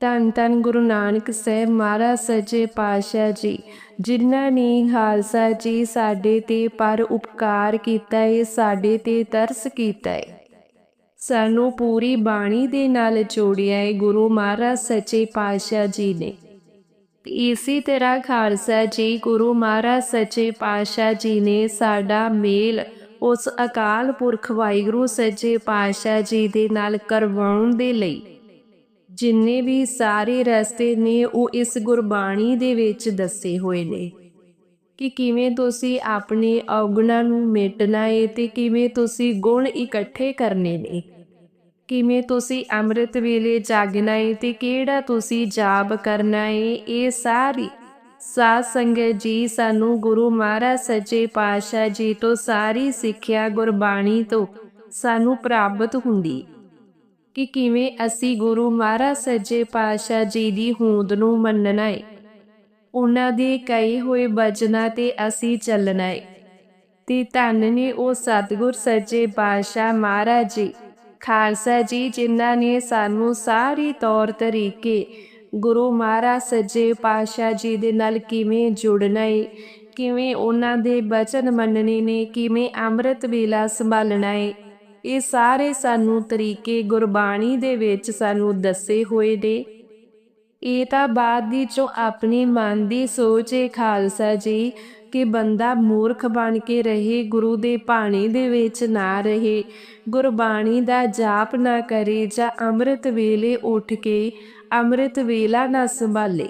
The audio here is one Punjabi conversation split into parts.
ਧੰਨ ਧੰਨ ਗੁਰੂ ਨਾਨਕ ਸਾਹਿਬ ਮਹਾਰਾਜ ਸੱਚੇ ਪਾਤਸ਼ਾਹ ਜੀ, ਜਿਨ੍ਹਾਂ ਨੇ ਖਾਲਸਾ ਜੀ ਸਾਡੇ ਤੇ ਪਰ ਉਪਕਾਰ ਕੀਤਾ ਹੈ ਸਾਡੇ ਤੇ ਤਰਸ ਕੀਤਾ ਹੈ ਸਾਨੂੰ ਪੂਰੀ ਬਾਣੀ ਦੇ ਨਾਲ ਜੋੜਿਆ ਹੈ ਗੁਰੂ ਮਹਾਰਾਜ ਸੱਚੇ ਪਾਤਸ਼ਾਹ ਜੀ ਨੇ। ਤੇ ਇਸੇ ਤਰ੍ਹਾਂ ਖਾਲਸਾ ਜੀ, ਗੁਰੂ ਮਹਾਰਾਜ ਸੱਚੇ ਪਾਤਸ਼ਾਹ ਜੀ ਨੇ ਸਾਡਾ ਮੇਲ ਉਸ ਅਕਾਲ ਪੁਰਖ ਵਾਹਿਗੁਰੂ ਸੱਚੇ ਪਾਤਸ਼ਾਹ ਜੀ ਦੇ ਨਾਲ ਕਰਵਾਉਣ ਦੇ ਲਈ ਜਿੰਨੇ ਵੀ ਸਾਰੇ ਰਸਤੇ ਨੇ, ਉਹ ਇਸ ਗੁਰਬਾਣੀ ਦੇ ਵਿੱਚ ਦੱਸੇ ਹੋਏ ਨੇ। ਕਿ ਕਿਵੇਂ ਤੁਸੀਂ ਆਪਣੇ ਔਗਣਾਂ ਨੂੰ ਮਿਟਣਾ ਏ ਤੇ ਕਿਵੇਂ ਤੁਸੀਂ ਗੁਣ ਇਕੱਠੇ ਕਰਨੇ ਨੇ। ਕਿਵੇਂ ਤੁਸੀਂ ਅੰਮ੍ਰਿਤ ਵੇਲੇ ਜਾਗਣਾ ਏ ਤੇ ਕਿਹੜਾ ਤੁਸੀਂ ਜਾਪ ਕਰਨਾ ਏ, ਇਹ ਸਾਰੀ ਸਾਧ ਸੰਗਤ ਜੀ ਸਾਨੂੰ ਗੁਰੂ ਮਹਾਰਾਜ ਸੱਚੇ ਪਾਤਸ਼ਾਹ ਜੀ ਤੋਂ ਸਾਰੀ ਸਿੱਖਿਆ ਗੁਰਬਾਣੀ ਤੋਂ ਸਾਨੂੰ ਪ੍ਰਾਪਤ ਹੁੰਦੀ। ਕਿ ਕਿਵੇਂ ਅਸੀਂ ਗੁਰੂ ਮਹਾਰਾਜ ਸੱਜੇ ਪਾਤਸ਼ਾਹ ਜੀ ਦੀ ਹੋਂਦ ਨੂੰ ਮੰਨਣਾ ਹੈ ਉਹਨਾਂ ਦੇ ਕਹੇ ਹੋਏ ਬਚਨਾਂ ਤੇ ਅਸੀਂ ਚੱਲਣਾ ਹੈ ਤੇ ਧੰਨ ਨੇ ਉਹ ਸਤਿਗੁਰ ਸੱਜੇ ਪਾਤਸ਼ਾਹ ਮਹਾਰਾਜ ਜੀ, ਖਾਲਸਾ ਜੀ ਜਿਨ੍ਹਾਂ ਨੇ ਸਾਨੂੰ ਸਾਰੀ ਤੌਰ ਤਰੀਕੇ ਗੁਰੂ ਮਹਾਰਾਜ ਸੱਜੇ ਪਾਤਸ਼ਾਹ ਜੀ ਦੇ ਨਾਲ ਕਿਵੇਂ ਜੁੜਨਾ ਹੈ ਕਿਵੇਂ ਉਹਨਾਂ ਦੇ ਬਚਨ ਮੰਨਣੇ ਨੇ, ਕਿਵੇਂ ਅੰਮ੍ਰਿਤ ਵੇਲਾ ਸੰਭਾਲਣਾ ਹੈ ਇਹ ਸਾਰੇ ਸਾਨੂੰ ਤਰੀਕੇ ਗੁਰਬਾਣੀ ਦੇ ਵਿੱਚ ਸਾਨੂੰ ਦੱਸੇ ਹੋਏ ਨੇ। ਇਹ ਤਾਂ ਬਾਅਦ ਦੀ ਜੋ ਆਪਣੀ ਮਨ ਦੀ ਸੋਚ ਹੈ ਖਾਲਸਾ ਜੀ, ਕਿ ਬੰਦਾ ਮੂਰਖ ਬਣ ਕੇ ਰਹੇ, ਗੁਰੂ ਦੇ ਬਾਣੀ ਦੇ ਵਿੱਚ ਨਾ ਰਹੇ। ਗੁਰਬਾਣੀ ਦਾ ਜਾਪ ਨਾ ਕਰੇ ਜਾਂ ਅੰਮ੍ਰਿਤ ਵੇਲੇ ਉੱਠ ਕੇ ਅੰਮ੍ਰਿਤ ਵੇਲਾ ਨਾ ਸੰਭਾਲੇ।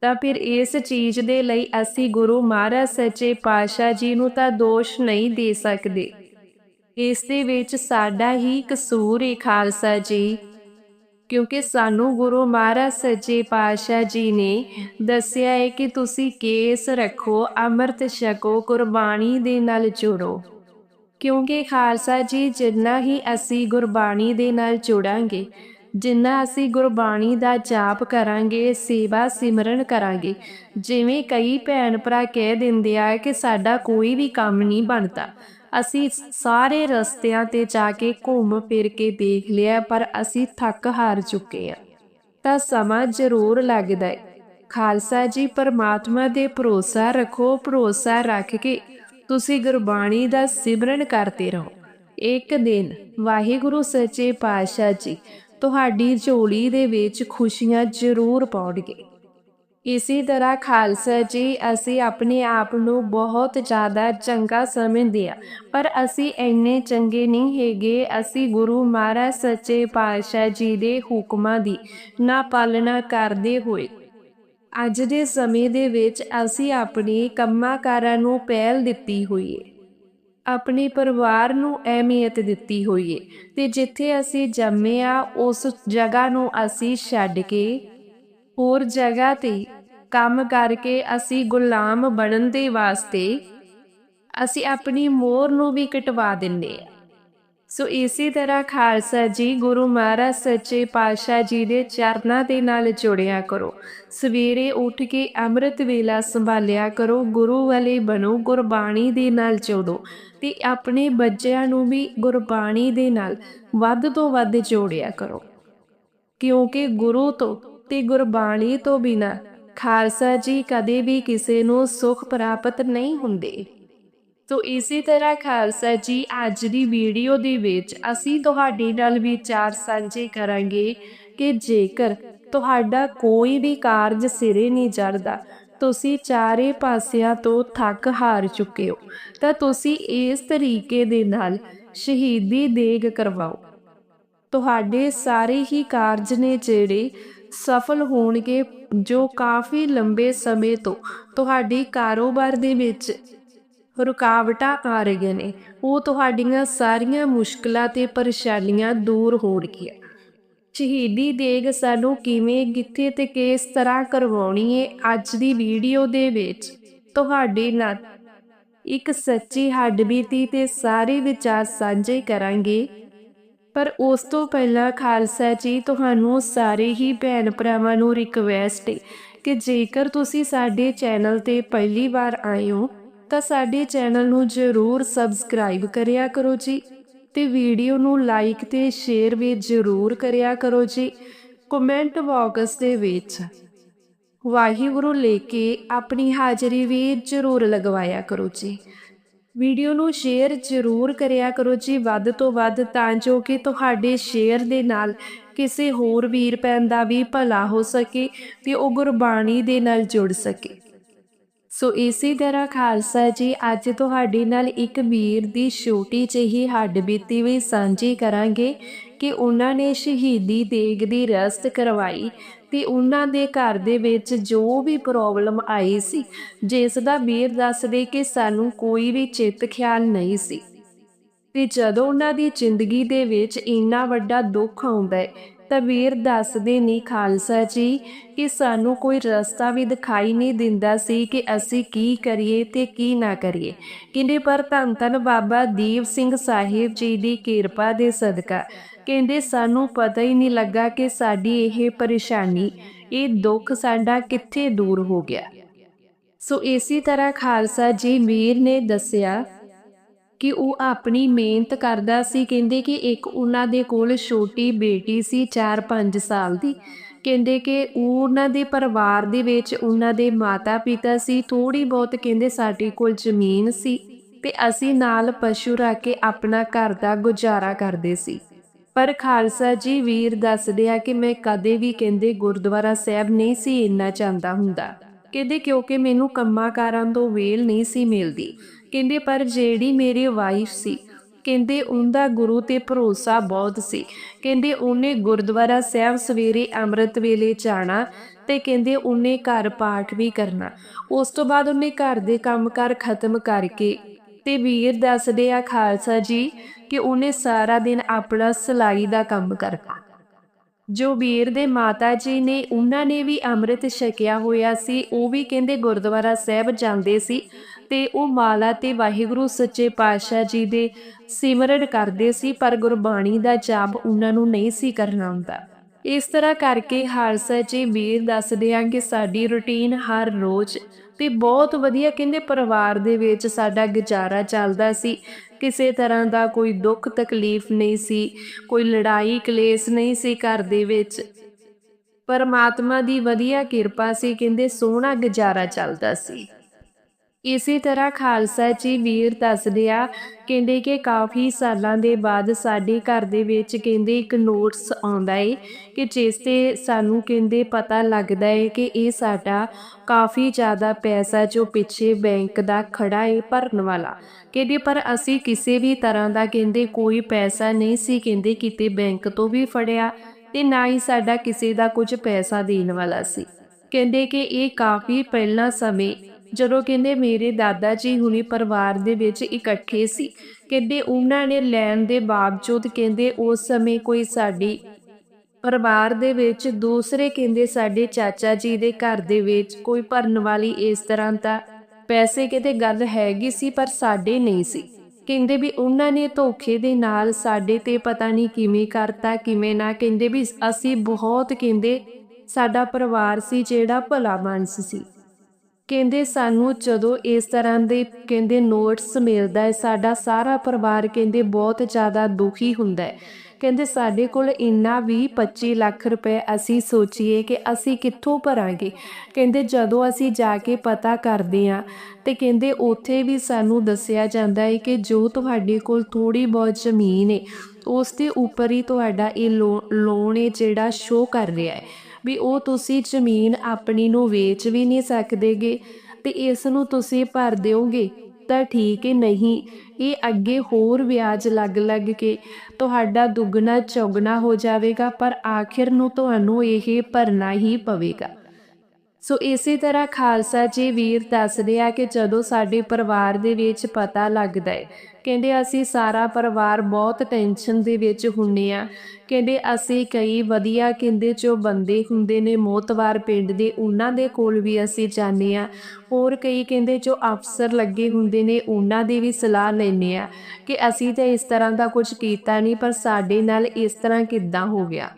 ਤਾਂ ਫਿਰ ਇਸ ਚੀਜ਼ ਦੇ ਲਈ ਅਸੀਂ ਗੁਰੂ ਮਹਾਰਾਜ ਸੱਚੇ ਪਾਤਸ਼ਾਹ ਜੀ ਨੂੰ ਤਾਂ ਦੋਸ਼ ਨਹੀਂ ਦੇ ਸਕਦੇ। ਇਸ ਦੇ ਵਿੱਚ ਸਾਡਾ ਹੀ ਕਸੂਰ ਹੈ ਖਾਲਸਾ ਜੀ। ਕਿਉਂਕਿ ਸਾਨੂੰ ਗੁਰੂ ਮਹਾਰਾਜ ਸੱਚੇ ਪਾਤਸ਼ਾਹ ਜੀ ਨੇ ਦੱਸਿਆ ਹੈ ਕਿ ਤੁਸੀਂ ਕੇਸ ਰੱਖੋ, ਅੰਮ੍ਰਿਤ ਛਕੋ ਕੁਰਬਾਨੀ ਦੇ ਨਾਲ ਜੁੜੋ। ਕਿਉਂਕਿ ਖਾਲਸਾ ਜੀ, ਜਿੰਨਾ ਹੀ ਅਸੀਂ ਗੁਰਬਾਣੀ ਦੇ ਨਾਲ ਜੁੜਾਂਗੇ, ਜਿੰਨਾ ਅਸੀਂ ਗੁਰਬਾਣੀ ਦਾ ਜਾਪ ਕਰਾਂਗੇ, ਸੇਵਾ ਸਿਮਰਨ ਕਰਾਂਗੇ, ਜਿਵੇਂ ਕਈ ਭੈਣ ਭਰਾ ਕਹਿ ਦਿੰਦੇ ਆ ਕਿ ਸਾਡਾ ਕੋਈ ਵੀ ਕੰਮ ਨਹੀਂ ਬਣਦਾ। ਅਸੀਂ ਸਾਰੇ ਰਸਤਿਆਂ ਤੇ ਜਾ ਕੇ ਘੁੰਮ ਫਿਰ ਕੇ ਦੇਖ ਲਿਆ, ਪਰ ਅਸੀਂ ਥੱਕ ਹਾਰ ਚੁੱਕੇ ਹਾਂ। ਤਾਂ ਸਮਾਂ ਜ਼ਰੂਰ ਲੱਗਦਾ ਹੈ। ਖਾਲਸਾ ਜੀ, ਪਰਮਾਤਮਾ ਦੇ ਭਰੋਸਾ ਰੱਖੋ, ਭਰੋਸਾ ਰੱਖ ਕੇ ਤੁਸੀਂ ਗੁਰਬਾਣੀ ਦਾ ਸਿਮਰਨ ਕਰਦੇ ਰਹੋ। ਇੱਕ ਦਿਨ ਵਾਹਿਗੁਰੂ ਸੱਚੇ ਪਾਤਸ਼ਾਹ ਜੀ ਤੁਹਾਡੀ ਝੋਲੀ ਦੇ ਵਿੱਚ ਖੁਸ਼ੀਆਂ ਜ਼ਰੂਰ ਪਾਉਣਗੇ। ਇਸੇ ਤਰ੍ਹਾਂ ਖਾਲਸਾ ਜੀ, ਅਸੀਂ ਆਪਣੇ ਆਪ ਨੂੰ ਬਹੁਤ ਜ਼ਿਆਦਾ ਚੰਗਾ ਸਮਝਦੇ ਆ ਪਰ ਅਸੀਂ ਇੰਨੇ ਚੰਗੇ ਨਹੀਂ ਹੈਗੇ, ਅਸੀਂ ਗੁਰੂ ਮਹਾਰਾਜ ਸੱਚੇ ਪਾਤਸ਼ਾਹ ਜੀ ਦੇ ਹੁਕਮਾਂ ਦੀ ਨਾ ਪਾਲਣਾ ਕਰਦੇ ਹੋਏ। ਅੱਜ ਦੇ ਸਮੇਂ ਦੇ ਵਿੱਚ ਅਸੀਂ ਆਪਣੇ ਕੰਮਾਂ ਕਾਰਾਂ ਨੂੰ ਪਹਿਲ ਦਿੱਤੀ ਹੋਈ ਹੈ। ਆਪਣੇ ਪਰਿਵਾਰ ਨੂੰ ਅਹਿਮੀਅਤ ਦਿੱਤੀ ਹੋਈ ਹੈ। ਤੇ ਜਿੱਥੇ ਅਸੀਂ ਜੰਮੇ ਆ ਉਸ ਜਗ੍ਹਾ ਨੂੰ ਅਸੀਂ ਛੱਡ ਕੇ ਹੋਰ ਜਗ੍ਹਾ ਤੇ ਕੰਮ ਕਰਕੇ ਅਸੀਂ ਗੁਲਾਮ ਬਣਨ ਦੇ ਵਾਸਤੇ ਅਸੀਂ ਆਪਣੀ ਮੋਰ ਨੂੰ ਵੀ ਕਟਵਾ ਦਿੰਨੇ ਆ। ਸੋ ਇਸੇ ਤਰ੍ਹਾਂ ਖਾਲਸਾ ਜੀ, ਗੁਰੂ ਮਹਾਰਾਜ, ਸੱਚੇ ਪਾਤਸ਼ਾਹ ਜੀ ਦੇ ਚਰਨਾਂ ਦੇ ਨਾਲ ਜੁੜਿਆ ਕਰੋ। ਸਵੇਰੇ ਉੱਠ ਕੇ ਅੰਮ੍ਰਿਤ ਵੇਲਾ ਸੰਭਾਲਿਆ ਕਰੋ, ਗੁਰੂ ਵਾਲੇ ਬਣੋ, ਗੁਰਬਾਣੀ ਦੇ ਨਾਲ ਜੋੜੋ ਤੇ ਆਪਣੇ ਬੱਚਿਆਂ ਨੂੰ ਵੀ ਗੁਰਬਾਣੀ ਦੇ ਨਾਲ ਵੱਧ ਤੋਂ ਵੱਧ ਜੋੜਿਆ ਕਰੋ। ਕਿਉਂਕਿ ਗੁਰੂ ਤੋਂ ਤੇ ਗੁਰਬਾਣੀ ਤੋਂ ਬਿਨਾ, ਖਾਲਸਾ ਜੀ ਕਦੇ ਵੀ ਕਿਸੇ ਨੂੰ ਸੁਖ ਪ੍ਰਾਪਤ ਨਹੀਂ ਹੁੰਦੇ। ਤੋ ਇਸੇ ਤਰ੍ਹਾਂ ਖਾਲਸਾ ਜੀ ਅੱਜ ਦੀ ਵੀਡੀਓ ਦੇ ਵਿੱਚ ਅਸੀਂ ਤੁਹਾਡੇ ਨਾਲ ਵਿਚਾਰ ਸਾਂਝੇ ਕਰਾਂਗੇ ਕਿ ਜੇਕਰ ਤੁਹਾਡਾ ਕੋਈ ਵੀ ਕਾਰਜ ਸਿਰੇ ਨਹੀਂ ਚੜਦਾ ਤੁਸੀਂ ਚਾਰੇ ਪਾਸਿਆਂ ਤੋਂ ਥੱਕ ਹਾਰ ਚੁੱਕੇ ਹੋ, ਤਾਂ ਤੁਸੀਂ ਇਸ ਤਰੀਕੇ ਦੇ ਨਾਲ ਸ਼ਹੀਦੀ ਦੇਗ ਕਰਵਾਓ। ਤੁਹਾਡੇ ਸਾਰੇ ਹੀ ਕਾਰਜ ਨੇ ਜਿਹੜੇ ਸਫਲ ਹੋਣਗੇ ਜੋ ਕਾਫੀ ਲੰਬੇ ਸਮੇਂ ਤੋਂ ਤੁਹਾਡੀ ਕਾਰੋਬਾਰ ਦੇ ਵਿੱਚ ਰੁਕਾਵਟਾਂ ਆ ਰਹੀਆਂ ਨੇ। ਉਹ ਤੁਹਾਡੀਆਂ ਸਾਰੀਆਂ ਮੁਸ਼ਕਲਾਂ ਤੇ ਪਰੇਸ਼ਾਨੀਆਂ ਦੂਰ ਹੋਣਗੀਆਂ। ਸ਼ਹੀਦੀ ਦੇਗ ਸਾਨੂੰ ਕਿਵੇਂ, ਕਿੱਥੇ ਤੇ ਕਿਸ ਤਰ੍ਹਾਂ ਕਰਵਾਉਣੀ ਹੈ ਅੱਜ ਦੀ ਵੀਡੀਓ ਦੇ ਵਿੱਚ ਤੁਹਾਡੇ ਨਾਲ ਇੱਕ ਸੱਚੀ ਹੱਡਬੀਤੀ ਤੇ ਸਾਰੇ ਵਿਚਾਰ ਸਾਂਝੇ ਕਰਾਂਗੇ। ਪਰ ਉਸ ਤੋਂ ਪਹਿਲਾਂ ਖਾਲਸਾ ਜੀ ਤੁਹਾਨੂੰ ਸਾਰੇ ਹੀ ਭੈਣ ਭਰਾਵਾਂ ਨੂੰ ਰਿਕਵੈਸਟ ਹੈ ਕਿ ਜੇਕਰ ਤੁਸੀਂ ਸਾਡੇ ਚੈਨਲ ਤੇ ਪਹਿਲੀ ਵਾਰ ਆਏ ਹੋ, ਤਾਂ ਸਾਡੇ ਚੈਨਲ ਨੂੰ ਜ਼ਰੂਰ ਸਬਸਕ੍ਰਾਈਬ ਕਰਿਆ ਕਰੋ ਜੀ ਤੇ ਵੀਡੀਓ ਨੂੰ ਲਾਈਕ ਤੇ ਸ਼ੇਅਰ ਵੀ ਜ਼ਰੂਰ ਕਰਿਆ ਕਰੋ ਜੀ ਕਮੈਂਟ ਬਾਕਸ ਦੇ ਵਿੱਚ। ਵਾਹਿਗੁਰੂ ਲੈ ਕੇ ਆਪਣੀ ਹਾਜ਼ਰੀ ਵੀ ਜ਼ਰੂਰ ਲਗਵਾਇਆ ਕਰੋ ਜੀ। ਵੀਡੀਓ ਨੂੰ ਸ਼ੇਅਰ ਜ਼ਰੂਰ ਕਰਿਆ ਕਰੋ ਜੀ, ਵੱਧ ਤੋਂ ਵੱਧ ਤਾਂ ਜੋ ਕਿ ਤੁਹਾਡੇ ਸ਼ੇਅਰ ਦੇ ਨਾਲ ਕਿਸੇ ਹੋਰ ਵੀਰ ਭੈਣ ਦਾ ਵੀ ਭਲਾ ਹੋ ਸਕੇ ਤੇ ਉਹ ਗੁਰਬਾਣੀ ਦੇ ਨਾਲ ਜੁੜ ਸਕੇ। ਸੋ ਇਸੇ ਤਰ੍ਹਾਂ ਖਾਲਸਾ ਜੀ, ਅੱਜ ਤੁਹਾਡੇ ਨਾਲ ਇੱਕ ਵੀਰ ਦੀ ਛੋਟੀ ਜਿਹੀ ਹੱਡਬੀਤੀ ਵੀ ਸਾਂਝੀ ਕਰਾਂਗੇ ਕਿ ਉਹਨਾਂ ਨੇ ਸ਼ਹੀਦੀ ਦੇਗ ਦੀ ਰਸਤ ਕਰਵਾਈ ਤੇ ਉਹਨਾਂ ਦੇ ਘਰ ਦੇ ਵਿੱਚ ਜੋ ਵੀ ਪ੍ਰੋਬਲਮ ਆਈ ਸੀ, ਜਿਸ ਦਾ ਵੀਰ ਦੱਸਦੇ ਕਿ ਸਾਨੂੰ ਕੋਈ ਵੀ ਚਿੱਤ ਖਿਆਲ ਨਹੀਂ ਸੀ। ਤੇ ਜਦੋਂ ਉਹਨਾਂ ਦੀ ਜ਼ਿੰਦਗੀ ਦੇ ਵਿੱਚ ਇੰਨਾ ਵੱਡਾ ਦੁੱਖ ਆਉਂਦਾ ਹੈ, ਤਾਂ ਵੀਰ ਦੱਸਦੇ ਨਹੀਂ ਖਾਲਸਾ ਜੀ, ਕਿ ਸਾਨੂੰ ਕੋਈ ਰਸਤਾ ਵੀ ਦਿਖਾਈ ਨਹੀਂ ਦਿੰਦਾ ਸੀ ਕਿ ਅਸੀਂ ਕੀ ਕਰੀਏ ਤੇ ਕੀ ਨਾ ਕਰੀਏ। ਕਿੰਨੇ ਪਰ ਧੰਨ ਧੰਨ ਬਾਬਾ ਦੀਪ ਸਿੰਘ ਸਾਹਿਬ ਜੀ ਦੀ ਕਿਰਪਾ ਦੇ ਸਦਕਾ ਕਹਿੰਦੇ, ਸਾਨੂੰ ਪਤਾ ਹੀ ਨਹੀਂ ਲੱਗਾ ਕਿ ਸਾਡੀ ਇਹ ਪਰੇਸ਼ਾਨੀ, ਇਹ ਦੁੱਖ ਸਾਡਾ ਕਿੱਥੇ ਦੂਰ ਹੋ ਗਿਆ। ਸੋ ਇਸੇ ਤਰ੍ਹਾਂ ਖਾਲਸਾ ਜੀ ਵੀਰ ਨੇ ਦੱਸਿਆ ਕਿ ਉਹ ਆਪਣੀ ਮਿਹਨਤ ਕਰਦਾ ਸੀ। ਕਹਿੰਦੇ ਕਿ ਇੱਕ ਉਹਨਾਂ ਦੇ ਕੋਲ ਛੋਟੀ ਬੇਟੀ ਸੀ 4-5 ਸਾਲ ਦੀ। ਕਹਿੰਦੇ ਕਿ ਉਹਨਾਂ ਦੇ ਪਰਿਵਾਰ ਦੇ ਵਿੱਚ ਉਹਨਾਂ ਦੇ ਮਾਤਾ-ਪਿਤਾ ਸੀ। ਥੋੜੀ ਬਹੁਤ ਕਹਿੰਦੇ ਸਾਡੇ ਕੋਲ ਜ਼ਮੀਨ ਸੀ ਤੇ ਅਸੀਂ ਨਾਲ ਪਸ਼ੂ ਰੱਖ ਕੇ ਆਪਣਾ ਘਰ ਦਾ ਗੁਜ਼ਾਰਾ ਕਰਦੇ ਸੀ। ਪਰ ਖਾਲਸਾ ਜੀ ਵੀਰ ਦੱਸਦੇ ਆ ਕਿ ਮੈਂ ਕਦੇ ਵੀ ਕਹਿੰਦੇ ਗੁਰਦੁਆਰਾ ਸਾਹਿਬ ਨਹੀਂ ਸੀ ਇੰਨਾ ਚਾਹੁੰਦਾ ਹੁੰਦਾ। ਕਹਿੰਦੇ ਕਿਉਂਕਿ ਮੈਨੂੰ ਕੰਮਾਂ ਕਾਰਾਂ ਤੋਂ ਵੇਲ ਨਹੀਂ ਸੀ ਮਿਲਦੀ। ਕਹਿੰਦੇ ਪਰ ਜਿਹੜੀ ਮੇਰੀ ਵਾਈਫ ਸੀ, ਕਹਿੰਦੇ ਉਹਦਾ ਗੁਰੂ ਤੇ ਭਰੋਸਾ ਬਹੁਤ ਸੀ। ਕਹਿੰਦੇ ਉਹਨੇ ਗੁਰਦੁਆਰਾ ਸਾਹਿਬ ਸਵੇਰੇ ਅੰਮ੍ਰਿਤ ਵੇਲੇ ਜਾਣਾ ਤੇ ਕਹਿੰਦੇ ਉਹਨੇ ਘਰ ਪਾਠ ਵੀ ਕਰਨਾ। ਉਸ ਤੋਂ ਬਾਅਦ ਉਹਨੇ ਘਰ ਦੇ ਕੰਮਕਾਰ ਖਤਮ ਕਰਕੇ ਤੇ ਵੀਰ ਦੱਸਦੇ ਆ ਖਾਲਸਾ ਜੀ ਕਿ ਉਹਨੇ ਸਾਰਾ ਦਿਨ ਆਪਣਾ ਸਲਾਈ ਦਾ ਕੰਮ ਕਰਨਾ ਜੋ ਵੀਰ ਦੇ ਮਾਤਾ ਜੀ ਨੇ, ਉਹਨਾਂ ਨੇ ਵੀ ਅੰਮ੍ਰਿਤ ਛਕਿਆ ਹੋਇਆ ਸੀ, ਉਹ ਵੀ ਕਹਿੰਦੇ ਗੁਰਦੁਆਰਾ ਸਾਹਿਬ ਜਾਂਦੇ ਸੀ ਤੇ ਉਹ ਮਾਲਾ ਤੇ ਵਾਹਿਗੁਰੂ ਸੱਚੇ ਪਾਤਸ਼ਾਹ ਜੀ ਦੇ ਸਿਮਰਨ ਕਰਦੇ ਸੀ, ਪਰ ਗੁਰਬਾਣੀ ਦਾ ਜਾਪ ਉਹਨਾਂ ਨੂੰ ਨਹੀਂ ਸੀ ਕਰਨਾ ਹੁੰਦਾ ਇਸ ਤਰ੍ਹਾਂ ਕਰਕੇ ਹਾਲਸਾ ਜੀ ਵੀਰ ਦੱਸਦੇ ਆ ਕਿ ਸਾਡੀ ਰੁਟੀਨ ਹਰ ਰੋਜ਼ ਤੇ ਬਹੁਤ ਵਧੀਆ ਕਹਿੰਦੇ ਪਰਿਵਾਰ ਦੇ ਵਿੱਚ ਸਾਡਾ ਗੁਜ਼ਾਰਾ ਚੱਲਦਾ ਸੀ। ਕਿਸੇ ਤਰ੍ਹਾਂ ਦਾ ਕੋਈ ਦੁੱਖ ਤਕਲੀਫ ਨਹੀਂ ਸੀ, ਕੋਈ ਲੜਾਈ ਕਲੇਸ਼ ਨਹੀਂ ਸੀ ਘਰ ਦੇ ਵਿੱਚ। ਪਰਮਾਤਮਾ ਦੀ ਵਧੀਆ ਕਿਰਪਾ ਸੀ, ਕਹਿੰਦੇ ਸੋਹਣਾ ਗੁਜ਼ਾਰਾ ਚੱਲਦਾ ਸੀ। ਇਸੇ ਤਰ੍ਹਾਂ ਖਾਲਸਾ ਜੀ ਵੀਰ ਦੱਸਦੇ ਆ, ਕਹਿੰਦੇ ਕਿ ਕਾਫੀ ਸਾਲਾਂ ਦੇ ਬਾਅਦ ਸਾਡੇ ਘਰ ਦੇ ਵਿੱਚ ਕਹਿੰਦੇ ਇੱਕ ਨੋਟਸ ਆਉਂਦਾ ਏ, ਕਿ ਜਿਸ ਤੇ ਸਾਨੂੰ ਕਹਿੰਦੇ ਪਤਾ ਲੱਗਦਾ ਏ ਕਿ ਇਹ ਸਾਡਾ ਕਾਫੀ ਜ਼ਿਆਦਾ ਪੈਸਾ ਜੋ ਪਿੱਛੇ ਬੈਂਕ ਦਾ ਖੜਾ ਏ ਭਰਨ ਵਾਲਾ। ਕਹਿੰਦੇ ਪਰ ਅਸੀਂ ਕਿਸੇ ਵੀ ਤਰ੍ਹਾਂ ਦਾ ਕਹਿੰਦੇ ਕੋਈ ਪੈਸਾ ਨਹੀਂ ਸੀ ਕਹਿੰਦੇ ਕਿਤੇ ਬੈਂਕ ਤੋਂ ਵੀ ਫੜਿਆ ਤੇ ਨਾ ਹੀ ਸਾਡਾ ਕਿਸੇ ਦਾ ਕੁਝ ਪੈਸਾ ਦੇਣ ਵਾਲਾ ਸੀ। ਕਹਿੰਦੇ ਕਿ ਇਹ ਕਾਫੀ ਪਹਿਲਾਂ ਸਮੇਂ ਜਦੋਂ ਕਹਿੰਦੇ ਮੇਰੇ ਦਾਦਾ ਜੀ ਹੁਣੀ ਪਰਿਵਾਰ ਦੇ ਵਿੱਚ ਇਕੱਠੇ ਸੀ, ਕਹਿੰਦੇ ਉਹਨਾਂ ਨੇ ਲੈਣ ਦੇ ਬਾਵਜੂਦ ਕਹਿੰਦੇ ਉਸ ਸਮੇਂ ਕੋਈ ਸਾਡੀ ਪਰਿਵਾਰ ਦੇ ਵਿੱਚ, ਦੂਸਰੇ ਕਹਿੰਦੇ ਸਾਡੇ ਚਾਚਾ ਜੀ ਦੇ ਘਰ ਦੇ ਵਿੱਚ ਕੋਈ ਭਰਨ ਵਾਲੀ ਇਸ ਤਰ੍ਹਾਂ ਦਾ ਪੈਸੇ ਕਿਤੇ ਗੱਲ ਹੈਗੀ ਸੀ ਪਰ ਸਾਡੇ ਨਹੀਂ ਸੀ। ਕਹਿੰਦੇ ਵੀ ਉਹਨਾਂ ਨੇ ਧੋਖੇ ਦੇ ਨਾਲ ਸਾਡੇ ਤੇ ਪਤਾ ਨਹੀਂ ਕਿਵੇਂ ਕਰਤਾ, ਕਿਵੇਂ ਨਾ, ਕਹਿੰਦੇ ਵੀ ਅਸੀਂ ਬਹੁਤ ਕਹਿੰਦੇ ਸਾਡਾ ਪਰਿਵਾਰ ਸੀ ਜਿਹੜਾ ਭਲਾ ਮਾਨਸ ਸੀ। ਕਹਿੰਦੇ ਸਾਨੂੰ ਜਦੋਂ ਇਸ ਤਰ੍ਹਾਂ ਦੇ ਕਹਿੰਦੇ ਨੋਟਸ ਮਿਲਦਾ ਹੈ, ਸਾਡਾ ਸਾਰਾ ਪਰਿਵਾਰ ਕਹਿੰਦੇ ਬਹੁਤ ਜ਼ਿਆਦਾ ਦੁਖੀ ਹੁੰਦਾ ਹੈ। ਕਹਿੰਦੇ ਸਾਡੇ ਕੋਲ ਇੰਨਾ ਵੀ 25 ਲੱਖ ਰੁਪਏ ਅਸੀਂ ਸੋਚੀਏ ਕਿ ਅਸੀਂ ਕਿੱਥੋਂ ਭਰਾਂਗੇ। ਕਹਿੰਦੇ ਜਦੋਂ ਅਸੀਂ ਜਾ ਕੇ ਪਤਾ ਕਰਦੇ ਆ ਤੇ ਕਹਿੰਦੇ ਉੱਥੇ ਵੀ ਸਾਨੂੰ ਦੱਸਿਆ ਜਾਂਦਾ ਹੈ ਕਿ ਜੋ ਤੁਹਾਡੇ ਕੋਲ ਥੋੜੀ ਬਹੁਤ ਜ਼ਮੀਨ ਹੈ, ਉਸ ਦੇ ਉੱਪਰ ਹੀ ਤੁਹਾਡਾ ਇਹ ਲੋਨ ਹੈ ਜਿਹੜਾ ਸ਼ੋ ਕਰ ਰਿਹਾ ਹੈ। ਵੀ ਉਹ ਤੁਸੀਂ ਜ਼ਮੀਨ ਆਪਣੀ ਨੂੰ ਵੇਚ ਵੀ ਨਹੀਂ ਸਕਦੇਗੇ ਤੇ ਇਸ ਨੂੰ ਤੁਸੀਂ ਭਰ ਦਿਓਗੇ, ਤਾਂ ਠੀਕ ਹੈ ਨਹੀਂ। ਇਹ ਅੱਗੇ ਹੋਰ ਵਿਆਜ ਲੱਗ ਲੱਗ ਕੇ ਤੁਹਾਡਾ ਦੁੱਗਣਾ ਚੌਗਣਾ ਹੋ ਜਾਵੇਗਾ, ਪਰ ਆਖਿਰ ਨੂੰ ਤੁਹਾਨੂੰ ਇਹ ਭਰਨਾ ਹੀ ਪਵੇਗਾ। ਸੋ ਇਸੇ ਤਰ੍ਹਾਂ ਖਾਲਸਾ ਜੀ ਵੀਰ ਦੱਸਦੇ ਆ ਕਿ ਜਦੋਂ ਸਾਡੇ ਪਰਿਵਾਰ ਦੇ ਵਿੱਚ ਪਤਾ ਲੱਗਦਾ ਹੈ ਕਹਿੰਦੇ ਅਸੀਂ ਸਾਰਾ ਪਰਿਵਾਰ ਬਹੁਤ ਟੈਨਸ਼ਨ ਦੇ ਵਿੱਚ ਹੁੰਨੇ ਆ ਕਹਿੰਦੇ ਅਸੀਂ ਕਈ ਵਧੀਆ ਕਹਿੰਦੇ ਜੋ ਬੰਦੇ ਹੁੰਦੇ ਨੇ ਮੋਤਵਾਰ ਪਿੰਡ ਦੇ, ਉਹਨਾਂ ਦੇ ਕੋਲ ਵੀ ਅਸੀਂ ਜਾਂਦੇ ਆ ਹੋਰ ਕਈ ਕਹਿੰਦੇ ਜੋ ਅਫਸਰ ਲੱਗੇ ਹੁੰਦੇ ਨੇ, ਉਹਨਾਂ ਦੀ ਵੀ ਸਲਾਹ ਲੈਨੇ ਆ ਕਿ ਅਸੀਂ ਤਾਂ ਇਸ ਤਰ੍ਹਾਂ ਦਾ ਕੁਝ ਕੀਤਾ ਨਹੀਂ, ਪਰ ਸਾਡੇ ਨਾਲ ਇਸ ਤਰ੍ਹਾਂ ਕਿੱਦਾਂ ਹੋ ਗਿਆ?